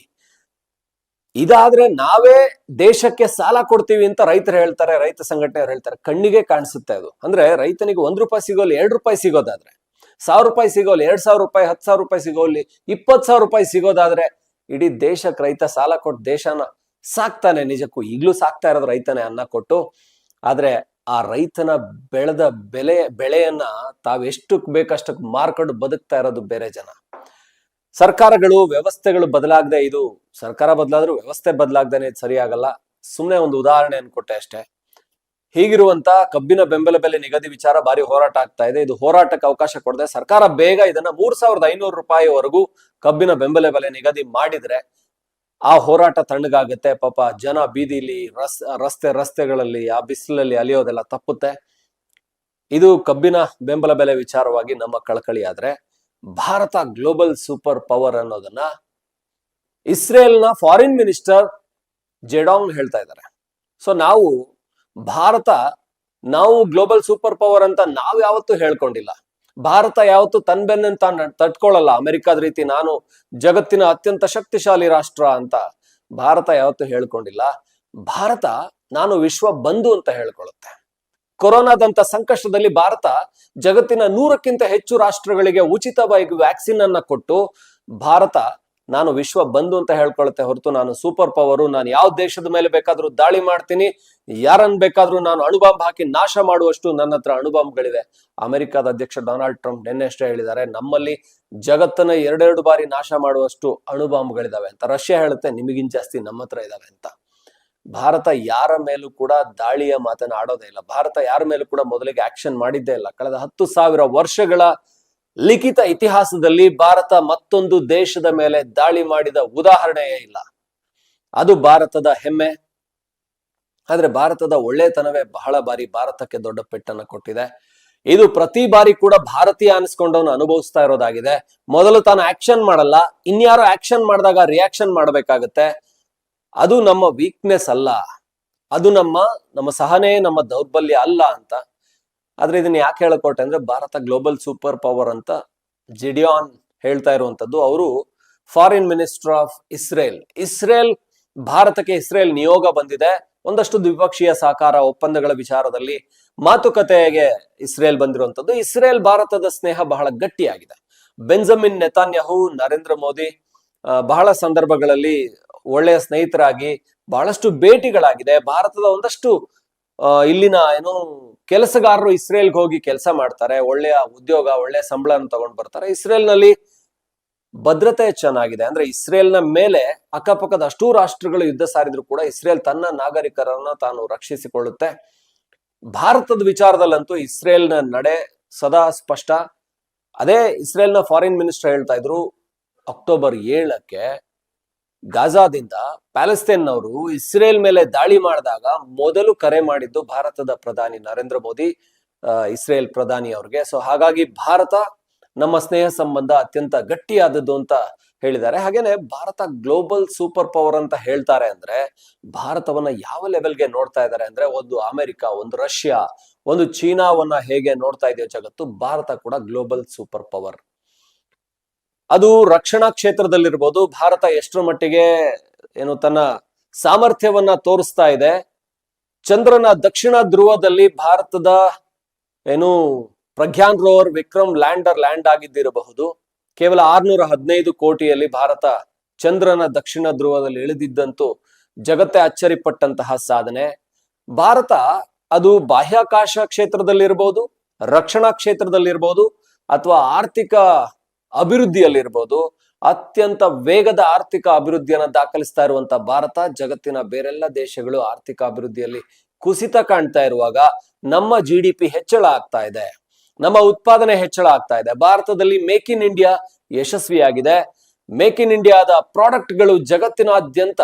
ಇದಾದ್ರೆ ನಾವೇ ದೇಶಕ್ಕೆ ಸಾಲ ಕೊಡ್ತೀವಿ ಅಂತ ರೈತರು ಹೇಳ್ತಾರೆ, ರೈತ ಸಂಘಟನೆಯವ್ರು ಹೇಳ್ತಾರೆ. ಕಣ್ಣಿಗೆ ಕಾಣಿಸುತ್ತೆ ಅದು. ಅಂದ್ರೆ ರೈತನಿಗೆ ಒಂದ್ ರೂಪಾಯಿ ಸಿಗೋಲ್ಲಿ ಎರಡು ರೂಪಾಯಿ ಸಿಗೋದಾದ್ರೆ. ಸಾವಿರ ರೂಪಾಯಿ ಸಿಗೋಲ್ಲಿ ಎರಡ್ ಸಾವಿರ ರೂಪಾಯಿ, ಹತ್ತು ಸಾವಿರ ರೂಪಾಯಿ ಸಿಗೋಲ್ಲಿ ಇಪ್ಪತ್ತು ಸಾವಿರ ರೂಪಾಯಿ ಸಿಗೋದಾದ್ರೆ ಇಡೀ ದೇಶಕ್ಕೆ ರೈತ ಸಾಲ ಕೊಟ್ಟು ದೇಶನ ಸಾಕ್ತಾನೆ ನಿಜಕ್ಕೂ. ಈಗಲೂ ಸಾಕ್ತಾ ಇರೋದು ರೈತನೇ ಅನ್ನ ಕೊಟ್ಟು. ಆದ್ರೆ ಆ ರೈತನ ಬೆಳೆದ ಬೆಲೆ, ಬೆಳೆಯನ್ನ ತಾವೆಷ್ಟು ಬೇಕಷ್ಟಕ್ಕೆ ಮಾರ್ಕೊಂಡು ಬದುಕ್ತಾ ಇರೋದು ಬೇರೆ ಜನ. ಸರ್ಕಾರಗಳು, ವ್ಯವಸ್ಥೆಗಳು ಬದಲಾಗದೆ ಇದು. ಸರ್ಕಾರ ಬದಲಾದ್ರೂ ವ್ಯವಸ್ಥೆ ಬದಲಾಗ್ದೇನೆ ಇದು ಸರಿಯಾಗಲ್ಲ. ಸುಮ್ಮನೆ ಒಂದು ಉದಾಹರಣೆ ಅನ್ಕೊಟ್ಟೆ ಅಷ್ಟೇ. ಹೀಗಿರುವಂತ ಕಬ್ಬಿನ ಬೆಂಬಲ ಬೆಲೆ ನಿಗದಿ ವಿಚಾರ ಭಾರಿ ಹೋರಾಟ ಆಗ್ತಾ ಇದೆ. ಇದು ಹೋರಾಟಕ್ಕೆ ಅವಕಾಶ ಕೊಡದೆ ಸರ್ಕಾರ ಬೇಗ ಇದನ್ನ ಮೂರ್ ಸಾವಿರದ ಐನೂರು ರೂಪಾಯಿವರೆಗೂ ಕಬ್ಬಿನ ಬೆಂಬಲ ಬೆಲೆ ನಿಗದಿ ಮಾಡಿದ್ರೆ ಆ ಹೋರಾಟ ತಣ್ಣಗಾಗುತ್ತೆ. ಪಾಪ ಜನ ಬೀದಿಲಿ ರಸ್, ರಸ್ತೆ, ರಸ್ತೆಗಳಲ್ಲಿ, ಆ ಬಿಸಿಲಲ್ಲಿ ಅಲಿಯೋದೆಲ್ಲ ತಪ್ಪುತ್ತೆ. ಇದು ಕಬ್ಬಿನ ಬೆಂಬಲ ಬೆಲೆ ವಿಚಾರವಾಗಿ ನಮ್ಮ ಕಳಕಳಿ ಆದ್ರೆ ಭಾರತ ಗ್ಲೋಬಲ್ ಸೂಪರ್ ಪವರ್ ಅನ್ನೋದನ್ನ ಇಸ್ರೇಲ್ನ ಫಾರಿನ್ ಮಿನಿಸ್ಟರ್ ಜೆಡಾಂಗ್ ಹೇಳ್ತಾ ಇದ್ದಾರೆ. ಸೊ ನಾವು, ಭಾರತ ನಾವು ಗ್ಲೋಬಲ್ ಸೂಪರ್ ಪವರ್ ಅಂತ ನಾವು ಯಾವತ್ತೂ ಹೇಳ್ಕೊಂಡಿಲ್ಲ. ಭಾರತ ಯಾವತ್ತು ತನ್ ಬೆನ್ನನ್ನು ತಾನು ತಟ್ಕೊಳ್ಳಲ್ಲ. ಅಮೆರಿಕದ ರೀತಿ ನಾನು ಜಗತ್ತಿನ ಅತ್ಯಂತ ಶಕ್ತಿಶಾಲಿ ರಾಷ್ಟ್ರ ಅಂತ ಭಾರತ ಯಾವತ್ತೂ ಹೇಳ್ಕೊಂಡಿಲ್ಲ. ಭಾರತ ನಾನು ವಿಶ್ವ ಬಂಧು ಅಂತ ಹೇಳ್ಕೊಳ್ಳುತ್ತೆ. ಕೊರೋನಾದಂತ ಸಂಕಷ್ಟದಲ್ಲಿ ಭಾರತ ಜಗತ್ತಿನ ನೂರಕ್ಕಿಂತ ಹೆಚ್ಚು ರಾಷ್ಟ್ರಗಳಿಗೆ ಉಚಿತವಾಗಿ ವ್ಯಾಕ್ಸಿನ್ ಅನ್ನ ಕೊಟ್ಟು ಭಾರತ ನಾನು ವಿಶ್ವ ಬಂಧು ಅಂತ ಹೇಳ್ಕೊಳುತ್ತೆ ಹೊರತು ನಾನು ಸೂಪರ್ ಪವರು ನಾನು ಯಾವ ದೇಶದ ಮೇಲೆ ಬೇಕಾದ್ರೂ ದಾಳಿ ಮಾಡ್ತೀನಿ ಯಾರನ್ನ ಬೇಕಾದ್ರೂ ನಾನು ಅಣುಬಾಂಬ್ ಹಾಕಿ ನಾಶ ಮಾಡುವಷ್ಟು ನನ್ನ ಹತ್ರ ಅಣುಬಾಂಬ್ಗಳಿವೆ. ಅಮೆರಿಕದ ಅಧ್ಯಕ್ಷ ಡೊನಾಲ್ಡ್ ಟ್ರಂಪ್ ನಿನ್ನೆ ಅಷ್ಟೇ ಹೇಳಿದ್ದಾರೆ, ನಮ್ಮಲ್ಲಿ ಜಗತ್ತನ್ನ ಎರಡೆರಡು ಬಾರಿ ನಾಶ ಮಾಡುವಷ್ಟು ಅಣುಬಾಂಬ್ಗಳಿದಾವೆ ಅಂತ. ರಷ್ಯಾ ಹೇಳುತ್ತೆ, ನಿಮಗಿನ್ ಜಾಸ್ತಿ ನಮ್ಮ ಹತ್ರ ಇದಾವೆ ಅಂತ. ಭಾರತ ಯಾರ ಮೇಲೂ ಕೂಡ ದಾಳಿಯ ಮಾತನ್ನ ಆಡೋದೇ ಇಲ್ಲ. ಭಾರತ ಯಾರ ಮೇಲೂ ಕೂಡ ಮೊದಲಿಗೆ ಆಕ್ಷನ್ ಮಾಡಿದ್ದೇ ಇಲ್ಲ. ಕಳೆದ ಹತ್ತು ಸಾವಿರ ವರ್ಷಗಳ ಲಿಖಿತ ಇತಿಹಾಸದಲ್ಲಿ ಭಾರತ ಮತ್ತೊಂದು ದೇಶದ ಮೇಲೆ ದಾಳಿ ಮಾಡಿದ ಉದಾಹರಣೆಯೇ ಇಲ್ಲ. ಅದು ಭಾರತದ ಹೆಮ್ಮೆ. ಆದ್ರೆ ಭಾರತದ ಒಳ್ಳೆತನವೇ ಬಹಳ ಬಾರಿ ಭಾರತಕ್ಕೆ ದೊಡ್ಡ ಪೆಟ್ಟನ್ನ ಕೊಟ್ಟಿದೆ. ಇದು ಪ್ರತಿ ಬಾರಿ ಕೂಡ ಭಾರತೀಯ ಅನಿಸ್ಕೊಂಡವನು ಅನುಭವಿಸ್ತಾ ಇರೋದಾಗಿದೆ. ಮೊದಲು ತಾನು ಆಕ್ಷನ್ ಮಾಡಲ್ಲ, ಇನ್ಯಾರು ಆಕ್ಷನ್ ಮಾಡಿದಾಗ ರಿಯಾಕ್ಷನ್ ಮಾಡಬೇಕಾಗತ್ತೆ. ಅದು ನಮ್ಮ ವೀಕ್ನೆಸ್ ಅಲ್ಲ. ಅದು ನಮ್ಮ ನಮ್ಮ ಸಹನೆ, ನಮ್ಮ ದೌರ್ಬಲ್ಯ ಅಲ್ಲ ಅಂತ. ಆದ್ರೆ ಇದನ್ನ ಯಾಕೆ ಹೇಳಕೊಟ್ಟೆ ಅಂದ್ರೆ ಭಾರತ ಗ್ಲೋಬಲ್ ಸೂಪರ್ ಪವರ್ ಅಂತ ಜಿಡಿಯಾನ್ ಹೇಳ್ತಾ ಇರುವಂತದ್ದು ಅವರು foreign minister of Israel Israel ಭಾರತಕ್ಕೆ ಇಸ್ರೇಲ್ ನಿಯೋಗ ಬಂದಿದೆ. ಒಂದಷ್ಟು ದ್ವಿಪಕ್ಷೀಯ ಸಹಕಾರ ಒಪ್ಪಂದಗಳ ವಿಚಾರದಲ್ಲಿ ಮಾತುಕತೆಗೆ ಇಸ್ರೇಲ್ ಬಂದಿರುವಂತದ್ದು ಇಸ್ರೇಲ್ ಭಾರತದ ಸ್ನೇಹ ಬಹಳ ಗಟ್ಟಿಯಾಗಿದೆ. ಬೆಂಜಮಿನ್ ನೆತಾನ್ಯಹು, ನರೇಂದ್ರ ಮೋದಿ ಬಹಳ ಸಂದರ್ಭಗಳಲ್ಲಿ ಒಳ್ಳೆಯ ಸ್ನೇಹಿತರಾಗಿ ಬಹಳಷ್ಟು ಭೇಟಿಗಳಾಗಿದೆ. ಭಾರತದ ಒಂದಷ್ಟು ಇಲ್ಲಿನ ಏನು ಕೆಲಸಗಾರರು ಇಸ್ರೇಲ್ಗೆ ಹೋಗಿ ಕೆಲಸ ಮಾಡ್ತಾರೆ, ಒಳ್ಳೆಯ ಉದ್ಯೋಗ, ಒಳ್ಳೆಯ ಸಂಬಳನ ತಗೊಂಡ್ ಬರ್ತಾರೆ. ಇಸ್ರೇಲ್ನಲ್ಲಿ ಭದ್ರತೆ ಚೆನ್ನಾಗಿದೆ. ಅಂದ್ರೆ ಇಸ್ರೇಲ್ನ ಮೇಲೆ ಅಕ್ಕಪಕ್ಕದ ಅಷ್ಟೂ ರಾಷ್ಟ್ರಗಳು ಯುದ್ಧ ಸಾರಿದ್ರು ಕೂಡ ಇಸ್ರೇಲ್ ತನ್ನ ನಾಗರಿಕರನ್ನ ತಾನು ರಕ್ಷಿಸಿಕೊಳ್ಳುತ್ತೆ. ಭಾರತದ ವಿಚಾರದಲ್ಲಂತೂ ಇಸ್ರೇಲ್ನ ನಡೆ ಸದಾ ಸ್ಪಷ್ಟ. ಅದೇ ಇಸ್ರೇಲ್ನ ಫಾರಿನ್ ಮಿನಿಸ್ಟರ್ ಹೇಳ್ತಾ ಇದ್ರು ಅಕ್ಟೋಬರ್ ಏಳಕ್ಕೆ ಗಾಜಾದಿಂದ ಪ್ಯಾಲೆಸ್ತೇನ್ನವರು ಇಸ್ರೇಲ್ ಮೇಲೆ ದಾಳಿ ಮಾಡಿದಾಗ ಮೊದಲು ಕರೆ ಮಾಡಿದ್ದು ಭಾರತದ ಪ್ರಧಾನಿ ನರೇಂದ್ರ ಮೋದಿ ಇಸ್ರೇಲ್ ಪ್ರಧಾನಿ ಅವ್ರಿಗೆ. ಸೊ ಹಾಗಾಗಿ ಭಾರತ ನಮ್ಮ ಸ್ನೇಹ ಸಂಬಂಧ ಅತ್ಯಂತ ಗಟ್ಟಿಯಾದದ್ದು ಅಂತ ಹೇಳಿದ್ದಾರೆ. ಹಾಗೇನೆ ಭಾರತ ಗ್ಲೋಬಲ್ ಸೂಪರ್ ಪವರ್ ಅಂತ ಹೇಳ್ತಾರೆ ಅಂದ್ರೆ ಭಾರತವನ್ನ ಯಾವ ಲೆವೆಲ್ಗೆ ನೋಡ್ತಾ ಇದ್ದಾರೆ ಅಂದ್ರೆ ಒಂದು ಅಮೆರಿಕ, ಒಂದು ರಷ್ಯಾ, ಒಂದು ಚೀನಾವನ್ನ ಹೇಗೆ ನೋಡ್ತಾ ಇದೆಯೋ ಜಗತ್ತು ಭಾರತ ಕೂಡ ಗ್ಲೋಬಲ್ ಸೂಪರ್ ಪವರ್. ಅದು ರಕ್ಷಣಾ ಕ್ಷೇತ್ರದಲ್ಲಿರ್ಬೋದು. ಭಾರತ ಎಷ್ಟರ ಮಟ್ಟಿಗೆ ಏನು ತನ್ನ ಸಾಮರ್ಥ್ಯವನ್ನ ತೋರಿಸ್ತಾ ಇದೆ. ಚಂದ್ರನ ದಕ್ಷಿಣ ಧ್ರುವದಲ್ಲಿ ಭಾರತದ ಏನು Pragyan rover Vikram lander land ಆಗಿದ್ದಿರಬಹುದು. ಕೇವಲ ಆರ್ನೂರ ಹದಿನೈದು ಕೋಟಿಯಲ್ಲಿ ಭಾರತ ಚಂದ್ರನ ದಕ್ಷಿಣ ಧ್ರುವದಲ್ಲಿ ಇಳಿದಿದ್ದಂತೂ ಜಗತ್ತೇ ಅಚ್ಚರಿಪಟ್ಟಂತಹ ಸಾಧನೆ. ಭಾರತ ಅದು ಬಾಹ್ಯಾಕಾಶ ಕ್ಷೇತ್ರದಲ್ಲಿರ್ಬೋದು, ರಕ್ಷಣಾ ಕ್ಷೇತ್ರದಲ್ಲಿರ್ಬೋದು, ಅಥವಾ ಆರ್ಥಿಕ ಅಭಿವೃದ್ಧಿಯಲ್ಲಿರ್ಬೋದು. ಅತ್ಯಂತ ವೇಗದ ಆರ್ಥಿಕ ಅಭಿವೃದ್ಧಿಯನ್ನು ದಾಖಲಿಸ್ತಾ ಇರುವಂತ ಭಾರತ, ಜಗತ್ತಿನ ಬೇರೆಲ್ಲ ದೇಶಗಳು ಆರ್ಥಿಕ ಅಭಿವೃದ್ಧಿಯಲ್ಲಿ ಕುಸಿತ ಕಾಣ್ತಾ ಇರುವಾಗ ನಮ್ಮ ಜಿ ಡಿ ಪಿ ಹೆಚ್ಚಳ ಆಗ್ತಾ ಇದೆ. ನಮ್ಮ ಉತ್ಪಾದನೆ ಹೆಚ್ಚಳ ಆಗ್ತಾ ಇದೆ. ಭಾರತದಲ್ಲಿ ಮೇಕ್ ಇನ್ ಇಂಡಿಯಾ ಯಶಸ್ವಿಯಾಗಿದೆ. ಮೇಕ್ ಇನ್ ಇಂಡಿಯಾದ ಪ್ರಾಡಕ್ಟ್ಗಳು ಜಗತ್ತಿನಾದ್ಯಂತ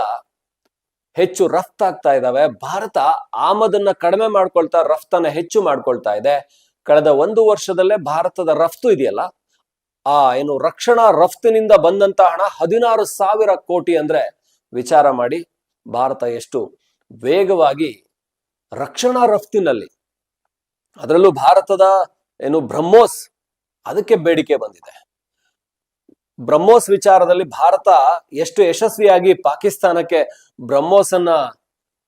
ಹೆಚ್ಚು ರಫ್ತಾಗ್ತಾ ಇದಾವೆ. ಭಾರತ ಆಮದನ್ನ ಕಡಿಮೆ ಮಾಡ್ಕೊಳ್ತಾ ರಫ್ತನ್ನ ಹೆಚ್ಚು ಮಾಡ್ಕೊಳ್ತಾ ಇದೆ. ಕಳೆದ ಒಂದು ವರ್ಷದಲ್ಲೇ ಭಾರತದ ರಫ್ತು ಇದೆಯಲ್ಲ? ಆ ಏನು ರಕ್ಷಣಾ ರಫ್ತಿನಿಂದ ಬಂದಂತ ಹಣ ಹದಿನಾರು ಸಾವಿರ ಕೋಟಿ ಅಂದ್ರೆ ವಿಚಾರ ಮಾಡಿ ಭಾರತ ಎಷ್ಟು ವೇಗವಾಗಿ ರಕ್ಷಣಾ ರಫ್ತಿನಲ್ಲಿ, ಅದರಲ್ಲೂ ಭಾರತದ ಏನು ಬ್ರಹ್ಮೋಸ್ ಅದಕ್ಕೆ ಬೇಡಿಕೆ ಬಂದಿದೆ. ಬ್ರಹ್ಮೋಸ್ ವಿಚಾರದಲ್ಲಿ ಭಾರತ ಎಷ್ಟು ಯಶಸ್ವಿಯಾಗಿ ಪಾಕಿಸ್ತಾನಕ್ಕೆ ಬ್ರಹ್ಮೋಸ್ ಅನ್ನ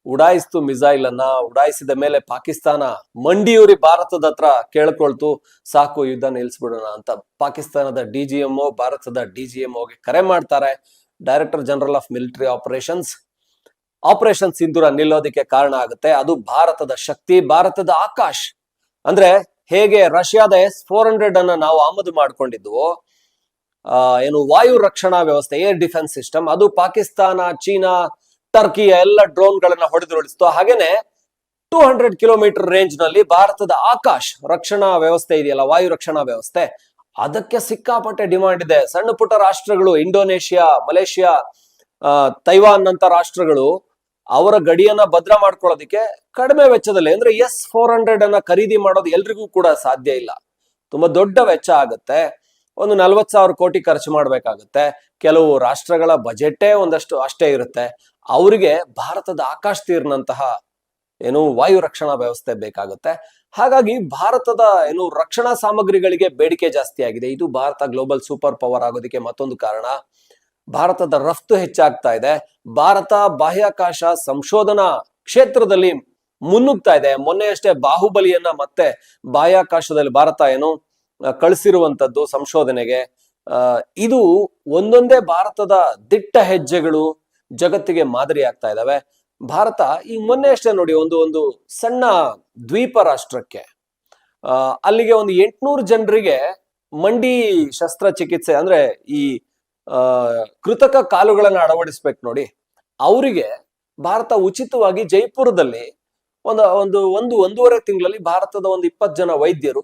ಉಡಾಯಿಸ್ತು ಮಿಸೈಲ್ ಅನ್ನ ಉಡಾಯಿಸಿದ ಮೇಲೆ ಪಾಕಿಸ್ತಾನ ಮಂಡಿಯೂರಿ ಭಾರತದ ಹತ್ರ ಕೇಳ್ಕೊಳ್ತು, ಸಾಕು ಯುದ್ಧ ನಿಲ್ಸ್ಬಿಡೋಣ ಅಂತ ಪಾಕಿಸ್ತಾನದ ಡಿ ಜಿ ಎಂ ಭಾರತದ ಡಿ ಜಿ ಎಂ ಕರೆ ಮಾಡ್ತಾರೆ. Director general of military operations operation Sindoor ನಿಲ್ಲೋದಿಕ್ಕೆ ಕಾರಣ ಆಗುತ್ತೆ. ಅದು ಭಾರತದ ಶಕ್ತಿ, ಭಾರತದ ಆಕಾಶ್. ಅಂದ್ರೆ ಹೇಗೆ ರಷ್ಯಾದ ಎಸ್ ಫೋರ್ ಹಂಡ್ರೆಡ್ ಅನ್ನ ನಾವು ಆಮದು ಮಾಡ್ಕೊಂಡಿದ್ವು ಏನು ವಾಯು ರಕ್ಷಣಾ ವ್ಯವಸ್ಥೆ ಏರ್ ಡಿಫೆನ್ಸ್ ಸಿಸ್ಟಮ್ ಅದು ಪಾಕಿಸ್ತಾನ, ಚೀನಾ ಟರ್ಕಿಯ ಎಲ್ಲ ಡ್ರೋನ್ ಗಳನ್ನ ಹೊಡೆದುರುಳಿಸಿತು. ಹಾಗೇನೆ ಟೂ ಹಂಡ್ರೆಡ್ ಕಿಲೋಮೀಟರ್ ರೇಂಜ್ನಲ್ಲಿ ಭಾರತದ ಆಕಾಶ್ ರಕ್ಷಣಾ ವ್ಯವಸ್ಥೆ ಇದೆಯಲ್ಲ, ವಾಯು ರಕ್ಷಣಾ ವ್ಯವಸ್ಥೆ. ಅದಕ್ಕೆ ಸಿಕ್ಕಾಪಟ್ಟೆ ಡಿಮಾಂಡ್ ಇದೆ. ಸಣ್ಣ ಪುಟ್ಟ ರಾಷ್ಟ್ರಗಳು, ಇಂಡೋನೇಷಿಯಾ, ಮಲೇಷಿಯಾ ತೈವಾನ್ ಅಂತ ರಾಷ್ಟ್ರಗಳು ಅವರ ಗಡಿಯನ್ನ ಭದ್ರ ಮಾಡ್ಕೊಳ್ಳೋದಕ್ಕೆ ಕಡಿಮೆ ವೆಚ್ಚದಲ್ಲಿ, ಅಂದ್ರೆ ಎಸ್ ಫೋರ್ ಹಂಡ್ರೆಡ್ ಅನ್ನ ಖರೀದಿ ಮಾಡೋದು ಎಲ್ರಿಗೂ ಕೂಡ ಸಾಧ್ಯ ಇಲ್ಲ. ತುಂಬಾ ದೊಡ್ಡ ವೆಚ್ಚ ಆಗುತ್ತೆ. ಒಂದು ನಲ್ವತ್ ಸಾವಿರ ಕೋಟಿ ಖರ್ಚು ಮಾಡ್ಬೇಕಾಗುತ್ತೆ. ಕೆಲವು ರಾಷ್ಟ್ರಗಳ ಬಜೆಟೇ ಒಂದಷ್ಟು ಅಷ್ಟೇ ಇರುತ್ತೆ. ಅವರಿಗೆ ಭಾರತದ ಆಕಾಶ ತೀರ್ನಂತಹ ಏನು ವಾಯು ರಕ್ಷಣಾ ವ್ಯವಸ್ಥೆ ಬೇಕಾಗುತ್ತೆ. ಹಾಗಾಗಿ ಭಾರತದ ಏನು ರಕ್ಷಣಾ ಸಾಮಗ್ರಿಗಳಿಗೆ ಬೇಡಿಕೆ ಜಾಸ್ತಿ ಆಗಿದೆ. ಇದು ಭಾರತ ಗ್ಲೋಬಲ್ ಸೂಪರ್ ಪವರ್ ಆಗೋದಕ್ಕೆ ಮತ್ತೊಂದು ಕಾರಣ. ಭಾರತದ ರಫ್ತು ಹೆಚ್ಚಾಗ್ತಾ ಇದೆ. ಭಾರತ ಬಾಹ್ಯಾಕಾಶ ಸಂಶೋಧನಾ ಕ್ಷೇತ್ರದಲ್ಲಿ ಮುನ್ನುಗ್ತಾ ಇದೆ. ಮೊನ್ನೆಯಷ್ಟೇ ಬಾಹುಬಲಿಯನ್ನ ಮತ್ತೆ ಬಾಹ್ಯಾಕಾಶದಲ್ಲಿ ಭಾರತ ಏನು ಕಳಿಸಿರುವಂತದ್ದು ಸಂಶೋಧನೆಗೆ. ಇದು ಒಂದೊಂದೇ ಭಾರತದ ದಿಟ್ಟ ಹೆಜ್ಜೆಗಳು ಜಗತ್ತಿಗೆ ಮಾದರಿ ಆಗ್ತಾ ಇದಾವೆ. ಭಾರತ ಈ ಮೊನ್ನೆ ಅಷ್ಟೇ ನೋಡಿ ಒಂದು ಒಂದು ಸಣ್ಣ ದ್ವೀಪ ರಾಷ್ಟ್ರಕ್ಕೆ. ಅಲ್ಲಿಗೆ ಒಂದು ಎಂಟ್ನೂರು ಜನರಿಗೆ ಮಂಡಿ ಶಸ್ತ್ರಚಿಕಿತ್ಸೆ ಅಂದ್ರೆ ಈ ಕೃತಕ ಕಾಲುಗಳನ್ನ ಅಳವಡಿಸ್ಬೇಕು ನೋಡಿ. ಅವರಿಗೆ ಭಾರತ ಉಚಿತವಾಗಿ ಜೈಪುರದಲ್ಲಿ ಒಂದು ಒಂದು ಒಂದು, ಒಂದೂವರೆ ತಿಂಗಳಲ್ಲಿ ಭಾರತದ ಒಂದು ಇಪ್ಪತ್ತು ಜನ ವೈದ್ಯರು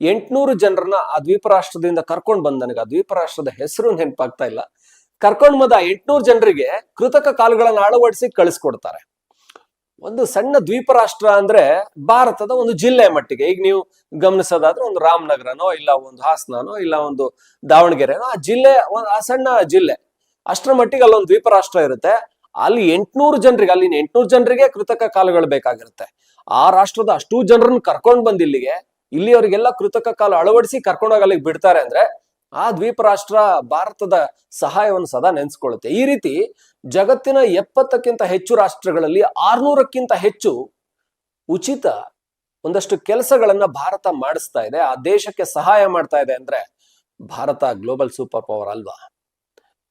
ಎಂಟ್ನೂರು ಜನರನ್ನ ಆ ದ್ವೀಪ ರಾಷ್ಟ್ರದಿಂದ ಕರ್ಕೊಂಡು ಬಂದ. ನನಗೆ ಆ ದ್ವೀಪ ರಾಷ್ಟ್ರದ ಹೆಸರು ನೆನಪಾಗ್ತಾ ಇಲ್ಲ. ಕರ್ಕೊಂಡ್ ಬಂದ ಎಂಟ್ನೂರು ಜನರಿಗೆ ಕೃತಕ ಕಾಲುಗಳನ್ನು ಅಳವಡಿಸಿ ಕಳಿಸ್ಕೊಡ್ತಾರೆ. ಒಂದು ಸಣ್ಣ ದ್ವೀಪ ರಾಷ್ಟ್ರ ಅಂದ್ರೆ ಭಾರತದ ಒಂದು ಜಿಲ್ಲೆ ಮಟ್ಟಿಗೆ. ಈಗ ನೀವು ಗಮನಿಸೋದಾದ್ರೆ ಒಂದು ರಾಮನಗರನೋ ಇಲ್ಲ ಒಂದು ಹಾಸನನೋ ಇಲ್ಲ ಒಂದು ದಾವಣಗೆರೆನೋ ಆ ಜಿಲ್ಲೆ, ಒಂದು ಆ ಸಣ್ಣ ಜಿಲ್ಲೆ. ಅಷ್ಟರ ಮಟ್ಟಿಗೆ ಅಲ್ಲೊಂದು ದ್ವೀಪ ರಾಷ್ಟ್ರ ಇರುತ್ತೆ. ಅಲ್ಲಿ ಎಂಟ್ನೂರು ಜನರಿಗೆ ಅಲ್ಲಿ ಎಂಟ್ನೂರು ಜನರಿಗೆ ಕೃತಕ ಕಾಲುಗಳು ಬೇಕಾಗಿರುತ್ತೆ. ಆ ರಾಷ್ಟ್ರದ ಅಷ್ಟು ಜನರನ್ನು ಕರ್ಕೊಂಡ್ ಬಂದ್ ಇಲ್ಲಿಗೆ ಅವರಿಗೆಲ್ಲ ಕೃತಕ ಕಾಲು ಅಳವಡಿಸಿ ಕರ್ಕೊಂಡೋಗಿ ಅಲ್ಲಿಗೆ ಬಿಡ್ತಾರೆ ಅಂದ್ರೆ ಆ ದ್ವೀಪ ರಾಷ್ಟ್ರ ಭಾರತದ ಸಹಾಯವನ್ನು ಸದಾ ನೆನೆಸ್ಕೊಳ್ಳುತ್ತೆ. ಈ ರೀತಿ ಜಗತ್ತಿನ ಎಪ್ಪತ್ತಕ್ಕಿಂತ ಹೆಚ್ಚು ರಾಷ್ಟ್ರಗಳಲ್ಲಿ ಆರ್ನೂರಕ್ಕಿಂತ ಹೆಚ್ಚು ಉಚಿತ ಒಂದಷ್ಟು ಕೆಲಸಗಳನ್ನ ಭಾರತ ಮಾಡಿಸ್ತಾ ಇದೆ. ಆ ದೇಶಕ್ಕೆ ಸಹಾಯ ಮಾಡ್ತಾ ಇದೆ ಅಂದ್ರೆ ಭಾರತ ಗ್ಲೋಬಲ್ ಸೂಪರ್ ಪವರ್ ಅಲ್ವಾ?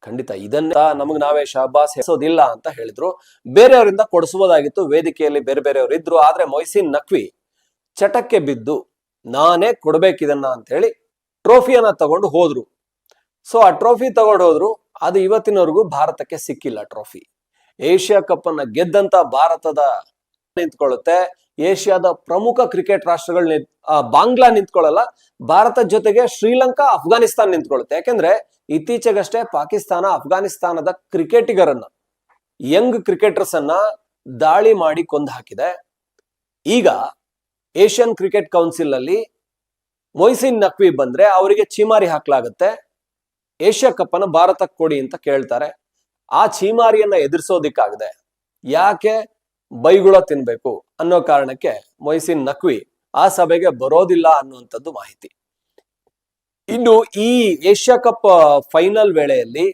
ಖಂಡಿತ ಇದನ್ನ ನಮಗ್ ನಾವೇ ಶಹಬಾಸ್ ಹೆಸೋದಿಲ್ಲ ಅಂತ ಹೇಳಿದ್ರು. ಬೇರೆಯವರಿಂದ ಕೊಡಿಸಬಹುದಾಗಿತ್ತು ವೇದಿಕೆಯಲ್ಲಿ ಬೇರೆ ಬೇರೆಯವರು ಇದ್ರು. ಆದ್ರೆ ಮೊಯ್ಸಿನ್ ನಕ್ವಿ ಚಟಕ್ಕೆ ಬಿದ್ದು ನಾನೇ ಕೊಡ್ಬೇಕಿದನ್ನ ಅಂತ ಹೇಳಿ ಟ್ರೋಫಿಯನ್ನ ತಗೊಂಡು ಹೋದ್ರು. ಸೊ ಆ ಟ್ರೋಫಿ ತಗೊಂಡು ಹೋದ್ರು. ಅದು ಇವತ್ತಿನವರೆಗೂ ಭಾರತಕ್ಕೆ ಸಿಕ್ಕಿಲ್ಲ ಟ್ರೋಫಿ. ಏಷ್ಯಾ ಕಪ್ ಅನ್ನ ಗೆದ್ದಂತ ಭಾರತದ ನಿಂತ್ಕೊಳ್ಳುತ್ತೆ. ಏಷ್ಯಾದ ಪ್ರಮುಖ ಕ್ರಿಕೆಟ್ ರಾಷ್ಟ್ರಗಳು ಆ, ಬಾಂಗ್ಲಾ ನಿಂತ್ಕೊಳ್ಳಲ್ಲ. ಭಾರತ ಜೊತೆಗೆ ಶ್ರೀಲಂಕಾ ಅಫ್ಘಾನಿಸ್ತಾನ್ ನಿಂತ್ಕೊಳ್ಳುತ್ತೆ. ಯಾಕೆಂದ್ರೆ ಇತ್ತೀಚೆಗಷ್ಟೇ ಪಾಕಿಸ್ತಾನ ಅಫ್ಘಾನಿಸ್ತಾನದ ಕ್ರಿಕೆಟಿಗರನ್ನ ಯಂಗ್ ಕ್ರಿಕೆಟರ್ಸ್ ಅನ್ನ ದಾಳಿ ಮಾಡಿ ಕೊಂದು ಹಾಕಿದೆ. ಈಗ ಏಷ್ಯನ್ ಕ್ರಿಕೆಟ್ ಕೌನ್ಸಿಲ್ ಅಲ್ಲಿ ಮೊಯ್ಸಿನ್ ನಕ್ವಿ ಬಂದ್ರೆ ಅವರಿಗೆ ಚೀಮಾರಿ ಹಾಕ್ಲಾಗತ್ತೆ. ಏಷ್ಯಾ ಕಪ್ ಅನ್ನ ಭಾರತಕ್ಕೆ ಕೊಡಿ ಅಂತ ಕೇಳ್ತಾರೆ. ಆ ಚೀಮಾರಿಯನ್ನ ಎದುರಿಸೋದಿಕ್ಕಾಗದೆ. ಯಾಕೆ ಬೈಗುಳ ತಿನ್ಬೇಕು ಅನ್ನೋ ಕಾರಣಕ್ಕೆ ಮೊಯ್ಸಿನ್ ನಕ್ವಿ ಆ ಸಭೆಗೆ ಬರೋದಿಲ್ಲ ಅನ್ನುವಂಥದ್ದು ಮಾಹಿತಿ. ಇನ್ನು ಈ ಏಷ್ಯಾ ಕಪ್ ಫೈನಲ್ ವೇಳೆಯಲ್ಲಿ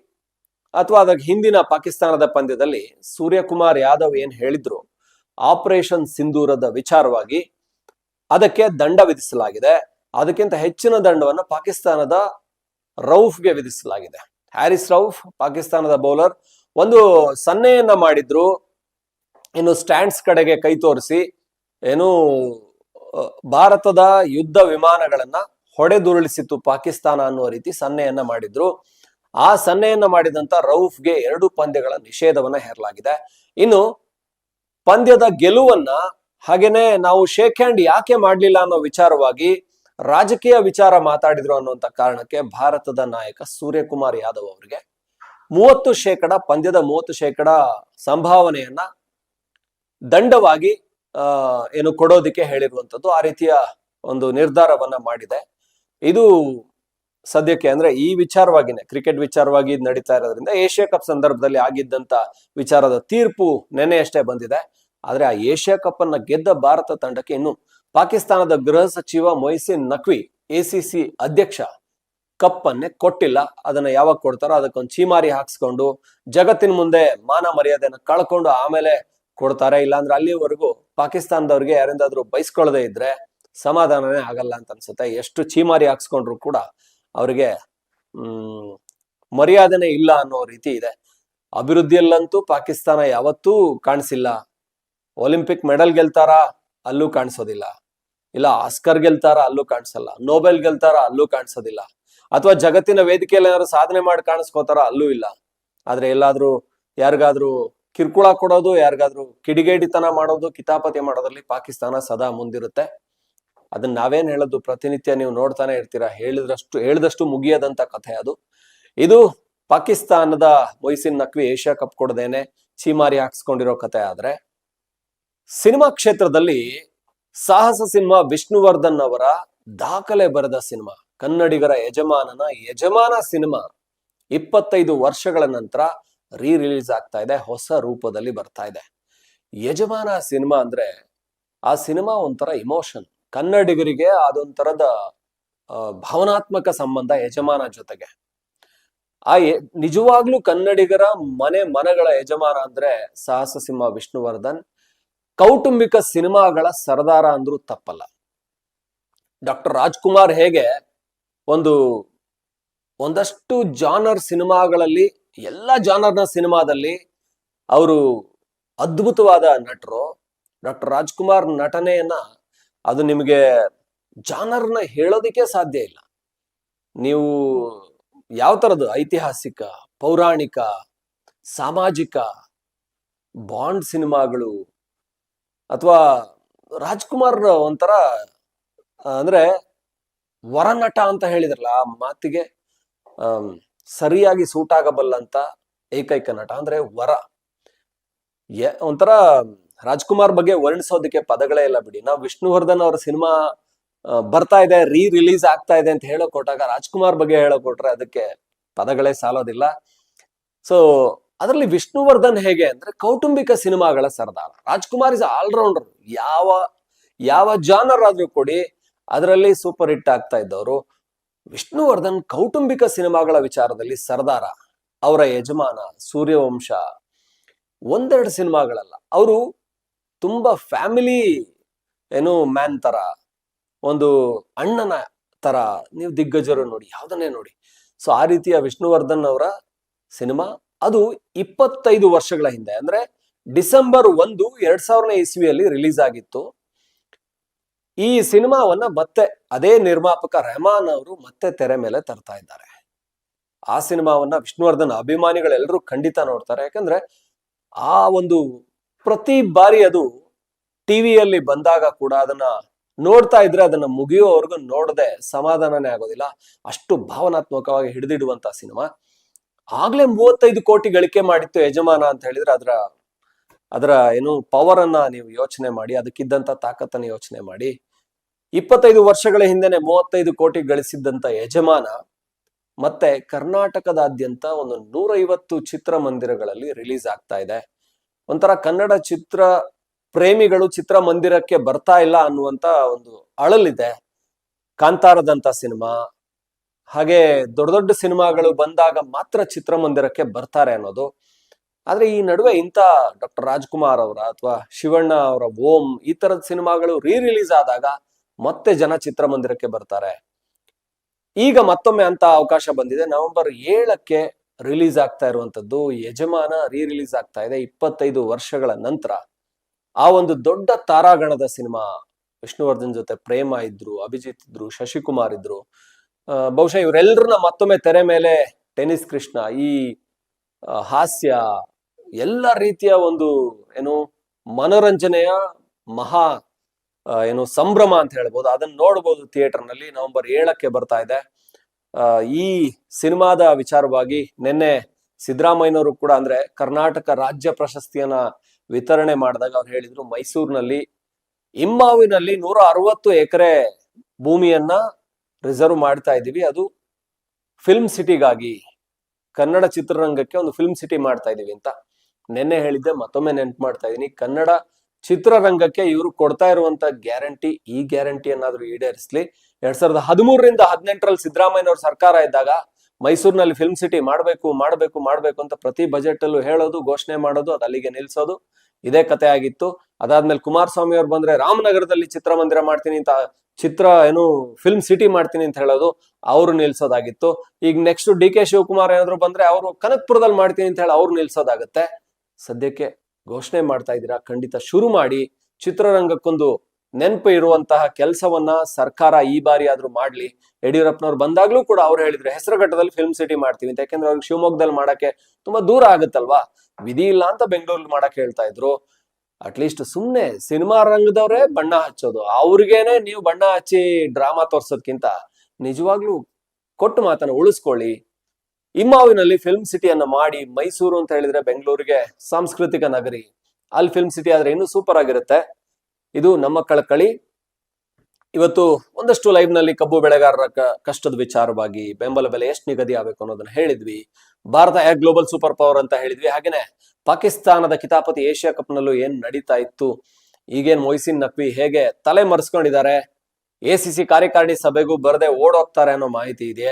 ಅಥವಾ ಅದಕ್ಕೆ ಹಿಂದಿನ ಪಾಕಿಸ್ತಾನದ ಪಂದ್ಯದಲ್ಲಿ ಸೂರ್ಯಕುಮಾರ್ ಯಾದವ್ ಏನ್ ಹೇಳಿದ್ರು, ಆಪರೇಷನ್ ಸಿಂಧೂರದ ವಿಚಾರವಾಗಿ ಅದಕ್ಕೆ ದಂಡ ವಿಧಿಸಲಾಗಿದೆ. ಅದಕ್ಕಿಂತ ಹೆಚ್ಚಿನ ದಂಡವನ್ನು ಪಾಕಿಸ್ತಾನದ ರೌಫ್ಗೆ ವಿಧಿಸಲಾಗಿದೆ. ಹ್ಯಾರಿಸ್ ರೌಫ್, ಪಾಕಿಸ್ತಾನದ ಬೌಲರ್, ಒಂದು ಸನ್ನೆಯನ್ನ ಮಾಡಿದ್ರು, ಇನ್ನು ಸ್ಟ್ಯಾಂಡ್ಸ್ ಕಡೆಗೆ ಕೈ ತೋರಿಸಿ, ಏನು ಭಾರತದ ಯುದ್ಧ ವಿಮಾನಗಳನ್ನ ಹೊಡೆದುರುಳಿಸಿತ್ತು ಪಾಕಿಸ್ತಾನ ಅನ್ನುವ ರೀತಿ ಸನ್ನೆಯನ್ನ ಮಾಡಿದ್ರು. ಆ ಸನ್ನೆಯನ್ನ ಮಾಡಿದಂತ ರೌಫ್ಗೆ ಎರಡು ಪಂದ್ಯಗಳ ನಿಷೇಧವನ್ನ ಹೇರಲಾಗಿದೆ. ಇನ್ನು ಪಂದ್ಯದ ಗೆಲುವನ್ನ ಹಾಗೇನೆ ನಾವು ಶೇಕ್ ಹ್ಯಾಂಡ್ ಯಾಕೆ ಮಾಡ್ಲಿಲ್ಲ ಅನ್ನೋ ವಿಚಾರವಾಗಿ ರಾಜಕೀಯ ವಿಚಾರ ಮಾತಾಡಿದ್ರು ಅನ್ನುವಂತ ಕಾರಣಕ್ಕೆ ಭಾರತದ ನಾಯಕ ಸೂರ್ಯಕುಮಾರ್ ಯಾದವ್ ಅವರಿಗೆ ಮೂವತ್ತು ಶೇಕಡ, ಪಂದ್ಯದ ಮೂವತ್ತು ಶೇಕಡ ಸಂಭಾವನೆಯನ್ನ ದಂಡವಾಗಿ ಏನು ಕೊಡೋದಿಕ್ಕೆ ಹೇಳಿರುವಂತದ್ದು ಆ ರೀತಿಯ ಒಂದು ನಿರ್ಧಾರವನ್ನ ಮಾಡಿದೆ. ಇದು ಸದ್ಯಕ್ಕೆ ಅಂದ್ರೆ ಈ ವಿಚಾರವಾಗಿನೇ, ಕ್ರಿಕೆಟ್ ವಿಚಾರವಾಗಿ ನಡೀತಾ ಇರೋದ್ರಿಂದ ಏಷ್ಯಾ ಕಪ್ ಸಂದರ್ಭದಲ್ಲಿ ಆಗಿದ್ದಂತ ವಿಚಾರದ ತೀರ್ಪು ನೆನೆಯಷ್ಟೇ ಬಂದಿದೆ. ಆದ್ರೆ ಆ ಏಷ್ಯಾ ಕಪ್ ಅನ್ನ ಗೆದ್ದ ಭಾರತ ತಂಡಕ್ಕೆ ಇನ್ನು ಪಾಕಿಸ್ತಾನದ ಗೃಹ ಸಚಿವ ಮೊಯ್ಸಿನ್ ನಕ್ವಿ ಎಸಿಸಿ ಅಧ್ಯಕ್ಷ ಕಪ್ ಅನ್ನೇ ಕೊಟ್ಟಿಲ್ಲ. ಅದನ್ನ ಯಾವಾಗ ಕೊಡ್ತಾರೋ ಅದಕ್ಕೊಂದು ಚೀಮಾರಿ ಹಾಕ್ಸ್ಕೊಂಡು ಜಗತ್ತಿನ ಮುಂದೆ ಮಾನ ಮರ್ಯಾದೆನ ಕಳ್ಕೊಂಡು ಆಮೇಲೆ ಕೊಡ್ತಾರೆ. ಇಲ್ಲಾಂದ್ರೆ ಅಲ್ಲಿವರೆಗೂ ಪಾಕಿಸ್ತಾನದವ್ರಿಗೆ ಯಾರಿಂದಾದ್ರೂ ಬೈಸ್ಕೊಳ್ಳದೆ ಇದ್ರೆ ಸಮಾಧಾನನೇ ಆಗಲ್ಲ ಅಂತ ಅನ್ಸುತ್ತೆ. ಎಷ್ಟು ಚೀಮಾರಿ ಹಾಕ್ಸ್ಕೊಂಡ್ರು ಕೂಡ ಅವರಿಗೆ, ಹ್ಮ್, ಮರ್ಯಾದೆನೆ ಇಲ್ಲ ಅನ್ನೋ ರೀತಿ ಇದೆ. ಅಭಿವೃದ್ಧಿಯಲ್ಲಂತೂ ಪಾಕಿಸ್ತಾನ ಯಾವತ್ತೂ ಕಾಣಿಸಿಲ್ಲ. Olympic medal ಗೆಲ್ತಾರಾ? ಅಲ್ಲೂ ಕಾಣಿಸೋದಿಲ್ಲ. ಇಲ್ಲ ಆಸ್ಕರ್ ಗೆಲ್ತಾರ ಅಲ್ಲೂ ಕಾಣಿಸಲ್ಲ. ನೋಬೆಲ್ ಗೆಲ್ತಾರ ಅಲ್ಲೂ ಕಾಣಿಸೋದಿಲ್ಲ. ಅಥವಾ ಜಗತ್ತಿನ ವೇದಿಕೆಯಲ್ಲಿ ಏನಾದ್ರು ಸಾಧನೆ ಮಾಡಿ ಕಾಣಿಸ್ಕೋತಾರ ಅಲ್ಲೂ ಇಲ್ಲ. ಆದ್ರೆ ಎಲ್ಲಾದ್ರೂ, ಯಾರಿಗಾದ್ರೂ ಕಿರ್ಕುಳ ಕೊಡೋದು, ಯಾರಿಗಾದ್ರೂ ಕಿಡಿಗೇಡಿತನ ಮಾಡೋದು, ಕಿತಾಪತಿ ಮಾಡೋದ್ರಲ್ಲಿ ಪಾಕಿಸ್ತಾನ ಸದಾ ಮುಂದಿರುತ್ತೆ. ಅದನ್ನ ನಾವೇನ್ ಹೇಳೋದು, ಪ್ರತಿನಿತ್ಯ ನೀವು ನೋಡ್ತಾನೆ ಇರ್ತೀರಾ. ಹೇಳಿದ್ರಷ್ಟು, ಹೇಳಿದಷ್ಟು ಮುಗಿಯದಂತ ಕಥೆ ಅದು. ಇದು ಪಾಕಿಸ್ತಾನದ ಮೊಯ್ಸಿನ್ ನಕ್ವಿ ಏಷ್ಯಾ ಕಪ್ ಕೊಡದೇನೆ ಚೀಮಾರಿ ಹಾಕ್ಸ್ಕೊಂಡಿರೋ ಕಥೆ ಆದ್ರೆ, ಸಿನಿಮಾ ಕ್ಷೇತ್ರದಲ್ಲಿ ಸಾಹಸ ಸಿನಿಮಾ ವಿಷ್ಣುವರ್ಧನ್ ಅವರ ದಾಖಲೆ ಬರೆದ ಸಿನಿಮಾ, ಕನ್ನಡಿಗರ ಯಜಮಾನನ ಯಜಮಾನ ಸಿನಿಮಾ. ಇಪ್ಪತ್ತೈದು ವರ್ಷಗಳ ನಂತರ ರೀ ರಿಲೀಸ್ ಆಗ್ತಾ ಇದೆ, ಹೊಸ ರೂಪದಲ್ಲಿ ಬರ್ತಾ ಇದೆ. ಯಜಮಾನ ಸಿನಿಮಾ ಅಂದ್ರೆ ಆ ಸಿನಿಮಾ ಒಂಥರ ಇಮೋಷನ್ ಕನ್ನಡಿಗರಿಗೆ ಅದೊಂಥರದ ಭಾವನಾತ್ಮಕ ಸಂಬಂಧ ಯಜಮಾನ ಜೊತೆಗೆ. ಆ ನಿಜವಾಗ್ಲೂ ಕನ್ನಡಿಗರ ಮನೆ ಮನಗಳ ಯಜಮಾನ ಅಂದ್ರೆ ಸಾಹಸ ಸಿಂಹ ವಿಷ್ಣುವರ್ಧನ್. ಕೌಟುಂಬಿಕ ಸಿನಿಮಾಗಳ ಸರದಾರ ಅಂದ್ರೂ ತಪ್ಪಲ್ಲ. ಡಾಕ್ಟರ್ ರಾಜ್ಕುಮಾರ್ ಹೇಗೆ ಒಂದು ಒಂದಷ್ಟು ಜಾನರ್ ಸಿನಿಮಾಗಳಲ್ಲಿ, ಎಲ್ಲ ಜಾನರ್ನ ಸಿನಿಮಾದಲ್ಲಿ ಅವರು ಅದ್ಭುತವಾದ ನಟರು. ಡಾಕ್ಟರ್ ರಾಜ್ಕುಮಾರ್ ನಟನೆಯನ್ನ ಅದು ನಿಮಗೆ ಜಾನರ್ನ ಹೇಳೋದಕ್ಕೆ ಸಾಧ್ಯ ಇಲ್ಲ. ನೀವು ಯಾವ ಥರದ್ದು? ಐತಿಹಾಸಿಕ, ಪೌರಾಣಿಕ, ಸಾಮಾಜಿಕ, ಬಾಂಡ್ ಸಿನಿಮಾಗಳು ಅಥವಾ ರಾಜ್ಕುಮಾರ್ ಒಂಥರ ಅಂದ್ರೆ ವರನಟ ಅಂತ ಹೇಳಿದ್ರಲ್ಲ ಆ ಮಾತಿಗೆ ಸರಿಯಾಗಿ ಸೂಟ್ ಆಗಬಲ್ಲಂತ ಏಕೈಕ ನಟ ಅಂದ್ರೆ ವರ. ಒಂಥರ ರಾಜ್ಕುಮಾರ್ ಬಗ್ಗೆ ವರ್ಣಿಸೋದಕ್ಕೆ ಪದಗಳೇ ಇಲ್ಲ ಬಿಡಿ. ನಾವು ವಿಷ್ಣುವರ್ಧನ್ ಅವರ ಸಿನಿಮಾ ಬರ್ತಾ ಇದೆ ರೀ ರಿಲೀಸ್ ಆಗ್ತಾ ಇದೆ ಅಂತ ಹೇಳೋ ಕೊಟ್ಟಾಗ ರಾಜ್ಕುಮಾರ್ ಬಗ್ಗೆ ಹೇಳೋ ಕೊಟ್ರೆ ಅದಕ್ಕೆ ಪದಗಳೇ ಸಾಲೋದಿಲ್ಲ. ಸೊ ಅದರಲ್ಲಿ ವಿಷ್ಣುವರ್ಧನ್ ಹೇಗೆ ಅಂದ್ರೆ ಕೌಟುಂಬಿಕ ಸಿನಿಮಾಗಳ ಸರದಾರ. ರಾಜ್ಕುಮಾರ್ ಇಸ್ ಆಲ್ರೌಂಡರ್ ಯಾವ ಯಾವ ಜಾನರ್ ಆದ್ರೂ ಕೊಡಿ, ಅದರಲ್ಲಿ ಸೂಪರ್ ಹಿಟ್ ಆಗ್ತಾ ಇದ್ದವರು. ವಿಷ್ಣುವರ್ಧನ್ ಕೌಟುಂಬಿಕ ಸಿನಿಮಾಗಳ ವಿಚಾರದಲ್ಲಿ ಸರ್ದಾರ, ಅವರ ಯಜಮಾನ, ಸೂರ್ಯವಂಶ, ಒಂದೆರಡು ಸಿನಿಮಾಗಳಲ್ಲ. ಅವರು ತುಂಬಾ ಫ್ಯಾಮಿಲಿ ಏನು ಮ್ಯಾನ್ ತರ, ಒಂದು ಅಣ್ಣನ ತರ, ನೀವು ದಿಗ್ಗಜರು ನೋಡಿ, ಯಾವ್ದನ್ನೇ ನೋಡಿ. ಸೊ ಆ ರೀತಿಯ ವಿಷ್ಣುವರ್ಧನ್ ಅವರ ಸಿನಿಮಾ ಅದು ಇಪ್ಪತ್ತೈದು ವರ್ಷಗಳ ಹಿಂದೆ, ಅಂದ್ರೆ ಡಿಸೆಂಬರ್ ಒಂದು ಎರಡ್ ಸಾವಿರನೇ ಇಸ್ವಿಯಲ್ಲಿ ರಿಲೀಸ್ ಆಗಿತ್ತು. ಈ ಸಿನಿಮಾವನ್ನ ಮತ್ತೆ ಅದೇ ನಿರ್ಮಾಪಕ ರೆಹಮಾನ್ ಅವರು ಮತ್ತೆ ತೆರೆ ಮೇಲೆ ತರ್ತಾ ಇದ್ದಾರೆ. ಆ ಸಿನಿಮಾವನ್ನ ವಿಷ್ಣುವರ್ಧನ್ ಅಭಿಮಾನಿಗಳೆಲ್ಲರೂ ಖಂಡಿತ ನೋಡ್ತಾರೆ. ಯಾಕಂದ್ರೆ ಆ ಒಂದು ಪ್ರತಿ ಬಾರಿ ಅದು ಟಿವಿಯಲ್ಲಿ ಬಂದಾಗ ಕೂಡ ಅದನ್ನ ನೋಡ್ತಾ ಇದ್ರೆ ಅದನ್ನ ಮುಗಿಯೋವರೆಗೂ ನೋಡದೆ ಸಮಾಧಾನನೇ ಆಗೋದಿಲ್ಲ. ಅಷ್ಟು ಭಾವನಾತ್ಮಕವಾಗಿ ಹಿಡಿದಿಡುವಂತ ಸಿನಿಮಾ. ಆಗ್ಲೇ ಮೂವತ್ತೈದು ಕೋಟಿ ಗಳಿಕೆ ಮಾಡಿತ್ತು ಯಜಮಾನ ಅಂತ ಹೇಳಿದ್ರೆ ಅದರ ಅದರ ಏನು ಪವರ್ ಅನ್ನ ನೀವು ಯೋಚನೆ ಮಾಡಿ, ಅದಕ್ಕಿದ್ದಂತ ತಾಕತ್ತನ್ನು ಯೋಚನೆ ಮಾಡಿ. ಇಪ್ಪತ್ತೈದು ವರ್ಷಗಳ ಹಿಂದೆನೆ ಮೂವತ್ತೈದು ಕೋಟಿ ಗಳಿಸಿದ್ದಂತ ಯಜಮಾನ ಮತ್ತೆ ಕರ್ನಾಟಕದಾದ್ಯಂತ ಒಂದು ನೂರೈವತ್ತು ಚಿತ್ರಮಂದಿರಗಳಲ್ಲಿ ರಿಲೀಸ್ ಆಗ್ತಾ ಇದೆ. ಒಂಥರ ಕನ್ನಡ ಚಿತ್ರ ಪ್ರೇಮಿಗಳು ಚಿತ್ರಮಂದಿರಕ್ಕೆ ಬರ್ತಾ ಇಲ್ಲ ಅನ್ನುವಂತ ಒಂದು ಅಳಲಿದೆ. ಕಾಂತಾರದಂತ ಸಿನಿಮಾ ಹಾಗೆ ದೊಡ್ಡ ದೊಡ್ಡ ಸಿನಿಮಾಗಳು ಬಂದಾಗ ಮಾತ್ರ ಚಿತ್ರಮಂದಿರಕ್ಕೆ ಬರ್ತಾರೆ ಅನ್ನೋದು. ಆದ್ರೆ ಈ ನಡುವೆ ಇಂಥ ಡಾಕ್ಟರ್ ರಾಜ್ಕುಮಾರ್ ಅವರ ಅಥವಾ ಶಿವಣ್ಣ ಅವರ ಓಂ ಈ ತರದ ಸಿನಿಮಾಗಳು ರೀ ರಿಲೀಸ್ ಆದಾಗ ಮತ್ತೆ ಜನ ಚಿತ್ರಮಂದಿರಕ್ಕೆ ಬರ್ತಾರೆ. ಈಗ ಮತ್ತೊಮ್ಮೆ ಅಂತ ಅವಕಾಶ ಬಂದಿದೆ. ನವೆಂಬರ್ ಏಳಕ್ಕೆ ರಿಲೀಸ್ ಆಗ್ತಾ ಇರುವಂತದ್ದು ಯಜಮಾನ ರೀ ರಿಲೀಸ್ ಆಗ್ತಾ ಇದೆ ಇಪ್ಪತ್ತೈದು ವರ್ಷಗಳ ನಂತರ. ಆ ಒಂದು ದೊಡ್ಡ ತಾರಾಗಣದ ಸಿನಿಮಾ ವಿಷ್ಣುವರ್ಧನ್ ಜೊತೆ ಪ್ರೇಮ ಇದ್ರು, ಅಭಿಜಿತ್ ಇದ್ರು, ಶಶಿಕುಮಾರ್ ಇದ್ರು. ಬಹುಶಃ ಇವರೆಲ್ಲರನ್ನ ಮತ್ತೊಮ್ಮೆ ತೆರೆ ಮೇಲೆ ಟೆನಿಸ್ ಕೃಷ್ಣ ಈ ಹಾಸ್ಯ ಎಲ್ಲ ರೀತಿಯ ಒಂದು ಏನು ಮನೋರಂಜನೆಯ ಮಹಾ ಏನು ಸಂಭ್ರಮ ಅಂತ ಹೇಳ್ಬೋದು. ಅದನ್ನ ನೋಡ್ಬೋದು ಥಿಯೇಟರ್ನಲ್ಲಿ ನವೆಂಬರ್ ಏಳಕ್ಕೆ ಬರ್ತಾ ಇದೆ. ಈ ಸಿನಿಮಾದ ವಿಚಾರವಾಗಿ ನಿನ್ನೆ ಸಿದ್ದರಾಮಯ್ಯನವರು ಕೂಡ ಅಂದ್ರೆ ಕರ್ನಾಟಕ ರಾಜ್ಯ ಪ್ರಶಸ್ತಿಯನ್ನ ವಿತರಣೆ ಮಾಡಿದಾಗ ಅವ್ರು ಹೇಳಿದ್ರು ಮೈಸೂರಿನಲ್ಲಿ, ಇಮ್ಮಾವಿನಲ್ಲಿ ನೂರ ಅರವತ್ತು ಎಕರೆ ಭೂಮಿಯನ್ನ ರಿಸರ್ವ್ ಮಾಡ್ತಾ ಇದ್ದೀವಿ. ಅದು ಫಿಲ್ಮ್ ಸಿಟಿಗಾಗಿ ಕನ್ನಡ ಚಿತ್ರರಂಗಕ್ಕೆ ಒಂದು ಫಿಲ್ಮ್ ಸಿಟಿ ಮಾಡ್ತಾ ಇದ್ದೀವಿ ಅಂತ ನಿನ್ನೆ ಹೇಳಿದ್ದೆ, ಮತ್ತೊಮ್ಮೆ ನೆನ್ಪು ಮಾಡ್ತಾ ಇದ್ದೀನಿ. ಕನ್ನಡ ಚಿತ್ರರಂಗಕ್ಕೆ ಇವರು ಕೊಡ್ತಾ ಇರುವಂತ ಗ್ಯಾರಂಟಿ ಈ ಗ್ಯಾರಂಟಿ ಏನಾದ್ರು ಈಡೇರಿಸ್ಲಿ. ಎರಡ್ ಸಾವಿರದ ಹದಿಮೂರರಿಂದ ಹದಿನೆಂಟರಲ್ಲಿ ಸಿದ್ದರಾಮಯ್ಯನವ್ರ ಸರ್ಕಾರ ಇದ್ದಾಗ ಮೈಸೂರಿನಲ್ಲಿ ಫಿಲ್ಮ್ ಸಿಟಿ ಮಾಡಬೇಕು ಮಾಡಬೇಕು ಮಾಡಬೇಕು ಅಂತ ಪ್ರತಿ ಬಜೆಟ್ ಅಲ್ಲೂ ಹೇಳೋದು, ಘೋಷಣೆ ಮಾಡೋದು, ಅದು ಅಲ್ಲಿಗೆ ನಿಲ್ಸೋದು. ಇದೇ ಕತೆ ಆಗಿತ್ತು ಅದಾದ್ಮೇಲೆ ಕುಮಾರಸ್ವಾಮಿ ಅವ್ರು ಬಂದ್ರೆ, ರಾಮನಗರದಲ್ಲಿ ಚಿತ್ರಮಂದಿರ ಮಾಡ್ತೀನಿ ಅಂತ ಚಿತ್ರ ಏನು ಫಿಲ್ಮ್ ಸಿಟಿ ಮಾಡ್ತೀನಿ ಅಂತ ಹೇಳೋದು ಅವ್ರು ನಿಲ್ಸೋದಾಗಿತ್ತು. ಈಗ ನೆಕ್ಸ್ಟ್ ಡಿ ಕೆ ಶಿವಕುಮಾರ್ ಏನಾದ್ರು ಬಂದ್ರೆ ಅವರು ಕನಕ್ಪುರದಲ್ಲಿ ಮಾಡ್ತೀನಿ ಅಂತ ಹೇಳಿ ಅವ್ರು ನಿಲ್ಸೋದಾಗತ್ತೆ. ಸದ್ಯಕ್ಕೆ ಘೋಷಣೆ ಮಾಡ್ತಾ ಇದ್ದೀರಾ? ಖಂಡಿತ ಶುರು ಮಾಡಿ. ಚಿತ್ರರಂಗಕ್ಕೊಂದು ನೆನಪು ಇರುವಂತಹ ಕೆಲಸವನ್ನ ಸರ್ಕಾರ ಈ ಬಾರಿ ಆದ್ರೂ ಮಾಡ್ಲಿ. ಯಡಿಯೂರಪ್ಪನವ್ರು ಬಂದಾಗ್ಲೂ ಕೂಡ ಅವ್ರು ಹೇಳಿದ್ರು ಹೆಸರುಘಟ್ಟದಲ್ಲಿ ಫಿಲ್ಮ್ ಸಿಟಿ ಮಾಡ್ತೀವಿ ಅಂತ. ಯಾಕೆಂದ್ರೆ ಅವ್ರಿಗೆ ಶಿವಮೊಗ್ಗದಲ್ಲಿ ಮಾಡಕ್ಕೆ ತುಂಬಾ ದೂರ ಆಗುತ್ತಲ್ವಾ? ವಿಧಿ ಇಲ್ಲ ಅಂತ ಬೆಂಗಳೂರಲ್ಲಿ ಮಾಡಕ್ ಹೇಳ್ತಾ ಇದ್ರು. ಅಟ್ಲೀಸ್ಟ್ ಸುಮ್ನೆ ಸಿನಿಮಾ ರಂಗದವ್ರೆ ಬಣ್ಣ ಹಚ್ಚೋದು. ಅವ್ರಿಗೇನೆ ನೀವು ಬಣ್ಣ ಹಚ್ಚಿ ಡ್ರಾಮಾ ತೋರ್ಸೋದ್ಕಿಂತ ನಿಜವಾಗ್ಲೂ ಕೊಟ್ಟು ಮಾತನ್ನ ಉಳಿಸ್ಕೊಳ್ಳಿ. ಇಮ್ಮಾವಿನಲ್ಲಿ ಫಿಲ್ಮ್ ಸಿಟಿಯನ್ನ ಮಾಡಿ ಮೈಸೂರು ಅಂತ ಹೇಳಿದ್ರೆ ಬೆಂಗಳೂರಿಗೆ ಸಾಂಸ್ಕೃತಿಕ ನಗರಿ. ಅಲ್ಲಿ ಫಿಲ್ಮ್ ಸಿಟಿ ಆದ್ರೆ ಇನ್ನೂ ಸೂಪರ್ ಆಗಿರುತ್ತೆ. ಇದು ನಮ್ಮ ಕಳಕಳಿ ಇವತ್ತು ಒಂದಷ್ಟು ಲೈವ್ನಲ್ಲಿ ಕಬ್ಬು ಬೆಳೆಗಾರರ ಕಷ್ಟದ ವಿಚಾರವಾಗಿ ಬೆಂಬಲ ಬೆಲೆ ಎಷ್ಟು ನಿಗದಿ ಆಗಬೇಕು ಅನ್ನೋದನ್ನ ಹೇಳಿದ್ವಿ. ಭಾರತ ಯಾಕೆ ಗ್ಲೋಬಲ್ ಸೂಪರ್ ಪವರ್ ಅಂತ ಹೇಳಿದ್ವಿ. ಹಾಗೇನೆ ಪಾಕಿಸ್ತಾನದ ಕಿತಾಪತಿ ಏಷ್ಯಾ ಕಪ್ ನಲ್ಲೂ ಏನ್ ನಡೀತಾ ಇತ್ತು? ಈಗೇನ್ ಮೊಯ್ಸಿನ್ ನಕ್ವಿ ಹೇಗೆ ತಲೆ ಮರೆಸ್ಕೊಂಡಿದ್ದಾರೆ? ಎ ಸಿ ಸಿ ಕಾರ್ಯಕಾರಿಣಿ ಸಭೆಗೂ ಬರದೆ ಓಡೋಗ್ತಾರೆ ಅನ್ನೋ ಮಾಹಿತಿ ಇದೆ.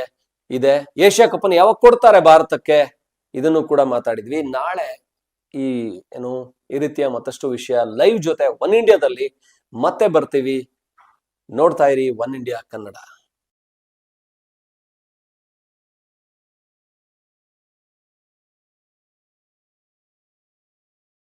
ಇದೆ. ಏಷ್ಯಾ ಕಪ್ ಅನ್ನು ಯಾವಾಗ ಕೊಡ್ತಾರೆ ಭಾರತಕ್ಕೆ? ಇದನ್ನು ಕೂಡ ಮಾತಾಡಿದ್ವಿ. ನಾಳೆ ಈ ಏನು, ಈ ರೀತಿಯ ಮತ್ತಷ್ಟು ವಿಷಯ ಲೈವ್ ಜೊತೆ ಒನ್ ಇಂಡಿಯಾದಲ್ಲಿ ಮತ್ತೆ ಬರ್ತೀವಿ. ನೋಡ್ತಾ ಇರಿ ಒನ್ ಇಂಡಿಯಾ ಕನ್ನಡ.